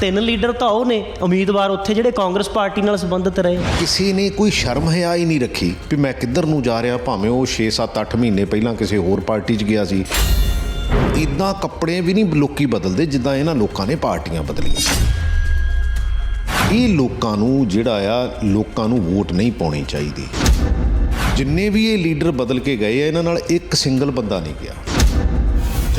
ਤਿੰਨ ਲੀਡਰ ਤਾਂ ਉਹ ਨੇ, ਉਮੀਦਵਾਰ ਉੱਥੇ ਜਿਹੜੇ ਕਾਂਗਰਸ ਪਾਰਟੀ ਨਾਲ ਸੰਬੰਧਿਤ ਰਹੇ। ਕਿਸੇ ਨੇ ਕੋਈ ਸ਼ਰਮ ਹਿਆ ਹੀ ਨਹੀਂ ਰੱਖੀ ਵੀ ਮੈਂ ਕਿੱਧਰ ਨੂੰ ਜਾ ਰਿਹਾ, ਭਾਵੇਂ ਉਹ 6 7 8 ਮਹੀਨੇ ਪਹਿਲਾਂ ਕਿਸੇ ਹੋਰ ਪਾਰਟੀ 'ਚ ਗਿਆ ਸੀ। ਇਦਾਂ ਕੱਪੜੇ ਵੀ ਨਹੀਂ ਲੋਕੀ ਬਦਲਦੇ ਜਿੱਦਾਂ ਇਹਨਾਂ ਲੋਕਾਂ ਨੇ ਪਾਰਟੀਆਂ ਬਦਲੀਆਂ। ਇਹ ਲੋਕਾਂ ਨੂੰ ਜਿਹੜਾ ਆ, ਲੋਕਾਂ ਨੂੰ ਵੋਟ ਨਹੀਂ ਪਾਉਣੀ ਚਾਹੀਦੀ। ਜਿੰਨੇ ਵੀ ਇਹ ਲੀਡਰ ਬਦਲ ਕੇ ਗਏ ਆ, ਇਹਨਾਂ ਨਾਲ ਇੱਕ ਸਿੰਗਲ ਬੰਦਾ ਨਹੀਂ ਗਿਆ।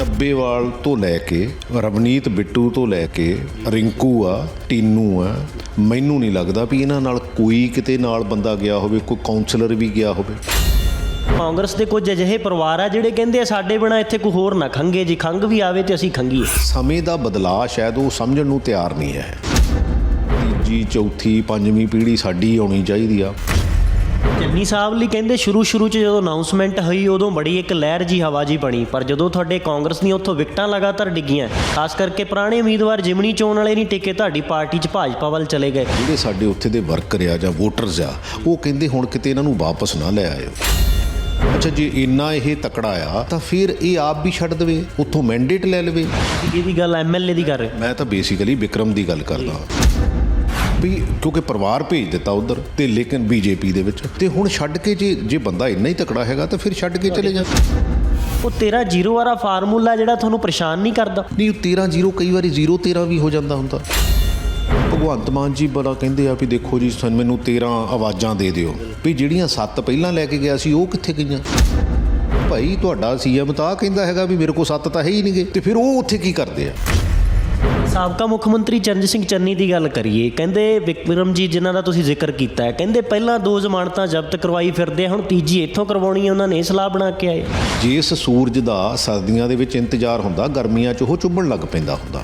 ਚੱਬੇਵਾਲ ਤੋਂ ਲੈ ਕੇ ਰਵਨੀਤ ਬਿੱਟੂ ਤੋਂ ਲੈ ਕੇ ਰਿੰਕੂ ਆ ਟੀਨੂ ਆ ਮੈਨੂੰ ਨਹੀਂ ਲੱਗਦਾ ਵੀ ਇਹਨਾਂ ਨਾਲ ਕੋਈ ਕਿਤੇ ਨਾਲ ਬੰਦਾ ਗਿਆ ਹੋਵੇ ਕੋਈ ਕਾਉਂਸਲਰ ਵੀ ਗਿਆ ਹੋਵੇ। ਕਾਂਗਰਸ ਦੇ ਕੁਝ ਅਜਿਹੇ ਪਰਿਵਾਰ ਆ ਜਿਹੜੇ ਕਹਿੰਦੇ ਆ ਸਾਡੇ ਬਿਨਾ ਇੱਥੇ ਕੋਈ ਹੋਰ ਨਾ ਖੰਗੇ ਜੀ ਖੰਗ ਵੀ ਆਵੇ ਤੇ ਅਸੀਂ ਖੰਗੀਏ ਸਮੇਂ ਦਾ ਬਦਲਾਅ ਸ਼ਾਇਦ ਉਹ ਸਮਝਣ ਨੂੰ ਤਿਆਰ ਨਹੀਂ ਹੈ। ਤੀਜੀ ਚੌਥੀ ਪੰਜਵੀਂ ਪੀੜ੍ਹੀ ਸਾਡੀ ਆਉਣੀ ਚਾਹੀਦੀ ਆ। ਚੰਨੀ ਸਾਹਿਬ ਲਈ ਕਹਿੰਦੇ ਸ਼ੁਰੂ ਸ਼ੁਰੂ ਚ ਜਦੋਂ ਅਨਾਉਂਸਮੈਂਟ ਹੋਈ ਉਦੋਂ ਬੜੀ ਇੱਕ ਲਹਿਰ ਜੀ ਹਵਾ ਜੀ ਬਣੀ। ਪਰ ਜਦੋਂ ਤੁਹਾਡੇ ਕਾਂਗਰਸ ਦੀਆਂ ਉੱਥੋਂ ਵਿਕਟਾਂ ਲਗਾਤਾਰ ਡਿੱਗੀਆਂ ਖਾਸ ਕਰਕੇ ਪੁਰਾਣੇ ਉਮੀਦਵਾਰ ਜਿਮਣੀ ਚੋਣ ਵਾਲੇ ਨਹੀਂ ਟਿਕੇ ਤੁਹਾਡੀ ਪਾਰਟੀ ਚ ਭਾਜਪਾ ਵੱਲ ਚਲੇ ਗਏ। ਜਿਹੜੇ ਸਾਡੇ ਉੱਥੇ ਦੇ ਵਰਕਰ ਆ ਜਾਂ ਵੋਟਰਸ ਆ ਉਹ ਕਹਿੰਦੇ ਹੁਣ ਕਿਤੇ ਇਹਨਾਂ ਨੂੰ ਵਾਪਸ ਨਾ ਲੈ ਆਇਓ। ਅੱਛਾ ਜੇ ਇੰਨਾ ਇਹ ਤਕੜਾ ਆ ਤਾਂ ਫਿਰ ਇਹ ਆਪ ਵੀ ਛੱਡ ਦੇਵੇ ਉੱਥੋਂ ਮੈਂਡੇਟ ਲੈ ਲਵੇ। ਇਹਦੀ ਗੱਲ ਐਮਐਲਏ ਦੀ ਕਰ ਰਹੇ ਮੈਂ ਤਾਂ ਬੇਸਿਕਲੀ ਵਿਕਰਮ ਦੀ ਗੱਲ ਕਰਦਾ। ਵੀ ਕਿਉਂਕਿ ਪਰਿਵਾਰ ਭੇਜ ਦਿੱਤਾ ਉਧਰ ਤੇ ਲੇਕਿਨ ਬੀਜੇਪੀ ਦੇ ਵਿੱਚ। ਤੇ ਹੁਣ ਛੱਡ ਕੇ ਜੇ ਜੇ ਬੰਦਾ ਇੰਨਾ ਹੀ ਤਕੜਾ ਹੈਗਾ ਤਾਂ ਫਿਰ ਛੱਡ ਕੇ ਚਲੇ ਜਾ। ਉਹ ਤੇਰਾ ਜ਼ੀਰੋ ਵਾਲਾ ਫਾਰਮੂਲਾ ਜਿਹੜਾ ਤੁਹਾਨੂੰ ਪਰੇਸ਼ਾਨ ਨਹੀਂ ਕਰਦਾ। ਨਹੀਂ ਉਹ 13 0 ਕਈ ਵਾਰੀ 0 13 ਵੀ ਹੋ ਜਾਂਦਾ ਹੁੰਦਾ। ਭਗਵੰਤ ਮਾਨ ਜੀ ਬੜਾ ਕਹਿੰਦੇ ਆ ਵੀ ਦੇਖੋ ਜੀ ਸਾਨੂੰ ਮੈਨੂੰ 13 ਆਵਾਜ਼ਾਂ ਦੇ ਦਿਓ। ਵੀ ਜਿਹੜੀਆਂ ਸੱਤ ਪਹਿਲਾਂ ਲੈ ਕੇ ਗਿਆ ਸੀ ਉਹ ਕਿੱਥੇ ਗਈਆਂ? ਭਾਈ ਤੁਹਾਡਾ ਸੀਐਮ ਤਾਂ ਕਹਿੰਦਾ ਹੈਗਾ ਵੀ ਮੇਰੇ ਕੋਲ ਸੱਤ ਤਾਂ ਹੈ ਹੀ ਨਹੀਂਗੇ। ਤੇ ਫਿਰ ਉਹ ਉੱਥੇ ਕੀ ਕਰਦੇ ਆ? ਸਾਬਕਾ ਮੁੱਖ ਮੰਤਰੀ ਚਰਨਜੀਤ ਸਿੰਘ ਚੰਨੀ ਦੀ ਗੱਲ ਕਰੀਏ ਕਹਿੰਦੇ ਵਿਕਰਮ ਜੀ ਜਿਨ੍ਹਾਂ ਦਾ ਤੁਸੀਂ ਜ਼ਿਕਰ ਕੀਤਾ ਹੈ ਕਹਿੰਦੇ ਪਹਿਲਾਂ ਦੋ ਜ਼ਮਾਨਤਾਂ ਜ਼ਬਤ ਕਰਵਾਈ ਫਿਰਦੇ ਆ, ਹੁਣ ਤੀਜੀ ਇੱਥੋਂ ਕਰਵਾਉਣੀ ਹੈ ਉਹਨਾਂ ਨੇ ਇਹ ਸਲਾਹ ਬਣਾ ਕੇ ਆਏ। ਜਿਸ ਸੂਰਜ ਦਾ ਸਰਦੀਆਂ ਦੇ ਵਿੱਚ ਇੰਤਜ਼ਾਰ ਹੁੰਦਾ ਗਰਮੀਆਂ 'ਚ ਉਹ ਚੁੱਭਣ ਲੱਗ ਪੈਂਦਾ ਹੁੰਦਾ।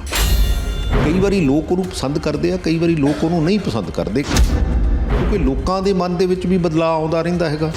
ਕਈ ਵਾਰੀ ਲੋਕ ਉਹਨੂੰ ਪਸੰਦ ਕਰਦੇ ਆ ਕਈ ਵਾਰੀ ਲੋਕ ਉਹਨੂੰ ਨਹੀਂ ਪਸੰਦ ਕਰਦੇ ਕਿਉਂਕਿ ਲੋਕਾਂ ਦੇ ਮਨ ਦੇ ਵਿੱਚ ਵੀ ਬਦਲਾਅ ਆਉਂਦਾ ਰਹਿੰਦਾ ਹੈਗਾ।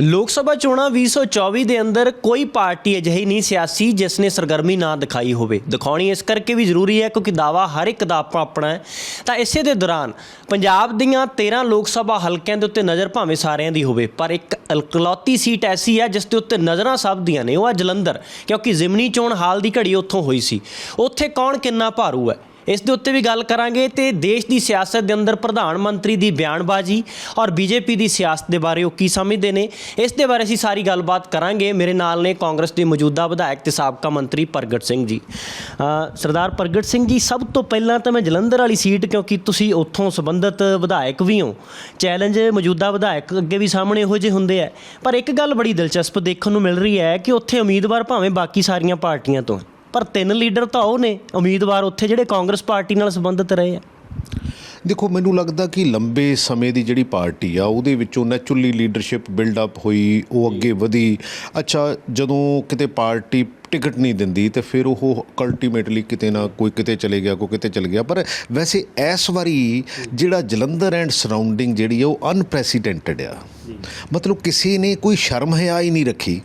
ਲੋਕ ਸਭਾ ਚੋਣਾਂ 2024 ਦੇ ਅੰਦਰ ਕੋਈ ਪਾਰਟੀ ਅਜਿਹੀ ਨਹੀਂ ਸਿਆਸੀ ਜਿਸ ਨੇ ਸਰਗਰਮੀ ਨਾ ਦਿਖਾਈ ਹੋਵੇ। ਦਿਖਾਉਣੀ ਇਸ ਕਰਕੇ ਵੀ ਜ਼ਰੂਰੀ ਹੈ ਕਿਉਂਕਿ ਦਾਵਾ ਹਰ ਇੱਕ ਦਾ ਆਪਣਾ ਆਪਣਾ ਹੈ। ਤਾਂ ਇਸੇ ਦੇ ਦੌਰਾਨ ਪੰਜਾਬ ਦੀਆਂ 13 ਲੋਕ ਸਭਾ ਹਲਕਿਆਂ ਦੇ ਉੱਤੇ ਨਜ਼ਰ ਭਾਵੇਂ ਸਾਰਿਆਂ ਦੀ ਹੋਵੇ, ਪਰ ਇੱਕ ਇਕਲੌਤੀ ਸੀਟ ਐਸੀ ਹੈ ਜਿਸ ਦੇ ਉੱਤੇ ਨਜ਼ਰਾਂ ਸਭ ਦੀਆਂ ਨੇ। ਉਹ ਹੈ ਜਲੰਧਰ, ਕਿਉਂਕਿ ਜ਼ਿਮਨੀ ਚੋਣ ਹਾਲ ਦੀ ਘੜੀ ਉੱਥੋਂ ਹੋਈ ਸੀ। ਉੱਥੇ ਕੌਣ ਕਿੰਨਾ ਭਾਰੂ ਹੈ? ਇਸ ਦੇ ਉੱਤੇ ਵੀ ਗੱਲ ਕਰਾਂਗੇ ਤੇ ਦੇਸ਼ ਦੀ ਸਿਆਸਤ ਦੇ ਅੰਦਰ ਪ੍ਰਧਾਨ ਮੰਤਰੀ ਦੀ ਬਿਆਨਬਾਜ਼ੀ ਔਰ ਬੀਜੇਪੀ ਦੀ ਸਿਆਸਤ ਦੇ ਬਾਰੇ ਉਹ ਕੀ ਸਮਝਦੇ ਨੇ ਇਸ ਦੇ ਬਾਰੇ ਅਸੀਂ ਸਾਰੀ ਗੱਲਬਾਤ ਕਰਾਂਗੇ। ਮੇਰੇ ਨਾਲ ਨੇ ਕਾਂਗਰਸ ਦੇ ਮੌਜੂਦਾ ਵਿਧਾਇਕ ਤੇ ਸਾਬਕਾ ਮੰਤਰੀ ਪ੍ਰਗਟ ਸਿੰਘ ਜੀ। ਅ, ਸਰਦਾਰ ਪ੍ਰਗਟ ਸਿੰਘ ਜੀ ਸਭ ਤੋਂ ਪਹਿਲਾਂ ਤਾਂ ਮੈਂ ਜਲੰਧਰ ਵਾਲੀ ਸੀਟ ਕਿਉਂਕਿ ਤੁਸੀਂ ਉੱਥੋਂ ਸੰਬੰਧਿਤ ਵਿਧਾਇਕ ਵੀ ਹੋ ਚੈਲੰਜ ਮੌਜੂਦਾ ਵਿਧਾਇਕ ਅੱਗੇ ਵੀ ਸਾਹਮਣੇ ਇਹੋ ਜਿਹੇ ਹੁੰਦੇ ਆ। ਪਰ ਇੱਕ ਗੱਲ ਬੜੀ ਦਿਲਚਸਪ ਦੇਖਣ ਨੂੰ ਮਿਲ ਰਹੀ ਹੈ ਕਿ ਉੱਥੇ ਉਮੀਦਵਾਰ ਭਾਵੇਂ ਬਾਕੀ ਸਾਰੀਆਂ ਪਾਰਟੀਆਂ ਤੋਂ ਪਰ ਤਿੰਨ ਲੀਡਰ ਤਾਂ ਉਹ ਨੇ, ਉਮੀਦਵਾਰ ਉੱਥੇ ਜਿਹੜੇ ਕਾਂਗਰਸ ਪਾਰਟੀ ਨਾਲ ਸੰਬੰਧਿਤ ਰਹੇ ਆ। ਦੇਖੋ, ਮੈਨੂੰ ਲੱਗਦਾ ਕਿ ਲੰਬੇ ਸਮੇਂ ਦੀ ਜਿਹੜੀ ਪਾਰਟੀ ਆ, ਉਹਦੇ ਵਿੱਚੋਂ ਨੈਚੁਰਲੀ ਲੀਡਰਸ਼ਿਪ ਬਿਲਡ ਅਪ ਹੋਈ, ਉਹ ਅੱਗੇ ਵਧੀ। ਅੱਛਾ, ਜਦੋਂ ਕਿਤੇ ਪਾਰਟੀ ਟਿਕਟ ਨਹੀਂ ਦਿੰਦੀ ਤੇ ਫਿਰ ਉਹ ਅਲਟੀਮੇਟਲੀ ਕਿਤੇ ਨਾ ਕੋਈ ਕਿਤੇ ਚਲੇ ਗਿਆ ਕੋਈ ਕਿਤੇ ਚਲ ਗਿਆ। ਪਰ ਵੈਸੇ ਇਸ ਵਾਰੀ ਜਿਹੜਾ ਜਲੰਧਰ ਐਂਡ ਸਰਾਊਂਡਿੰਗ ਜਿਹੜੀ ਆ ਉਹ ਅਨਪ੍ਰੈਸੀਡੈਂਟਡ ਆ। ਮਤਲਬ ਕਿਸੇ ਨੇ ਕੋਈ ਸ਼ਰਮ ਹਿਆ ਹੀ ਨਹੀਂ ਰੱਖੀ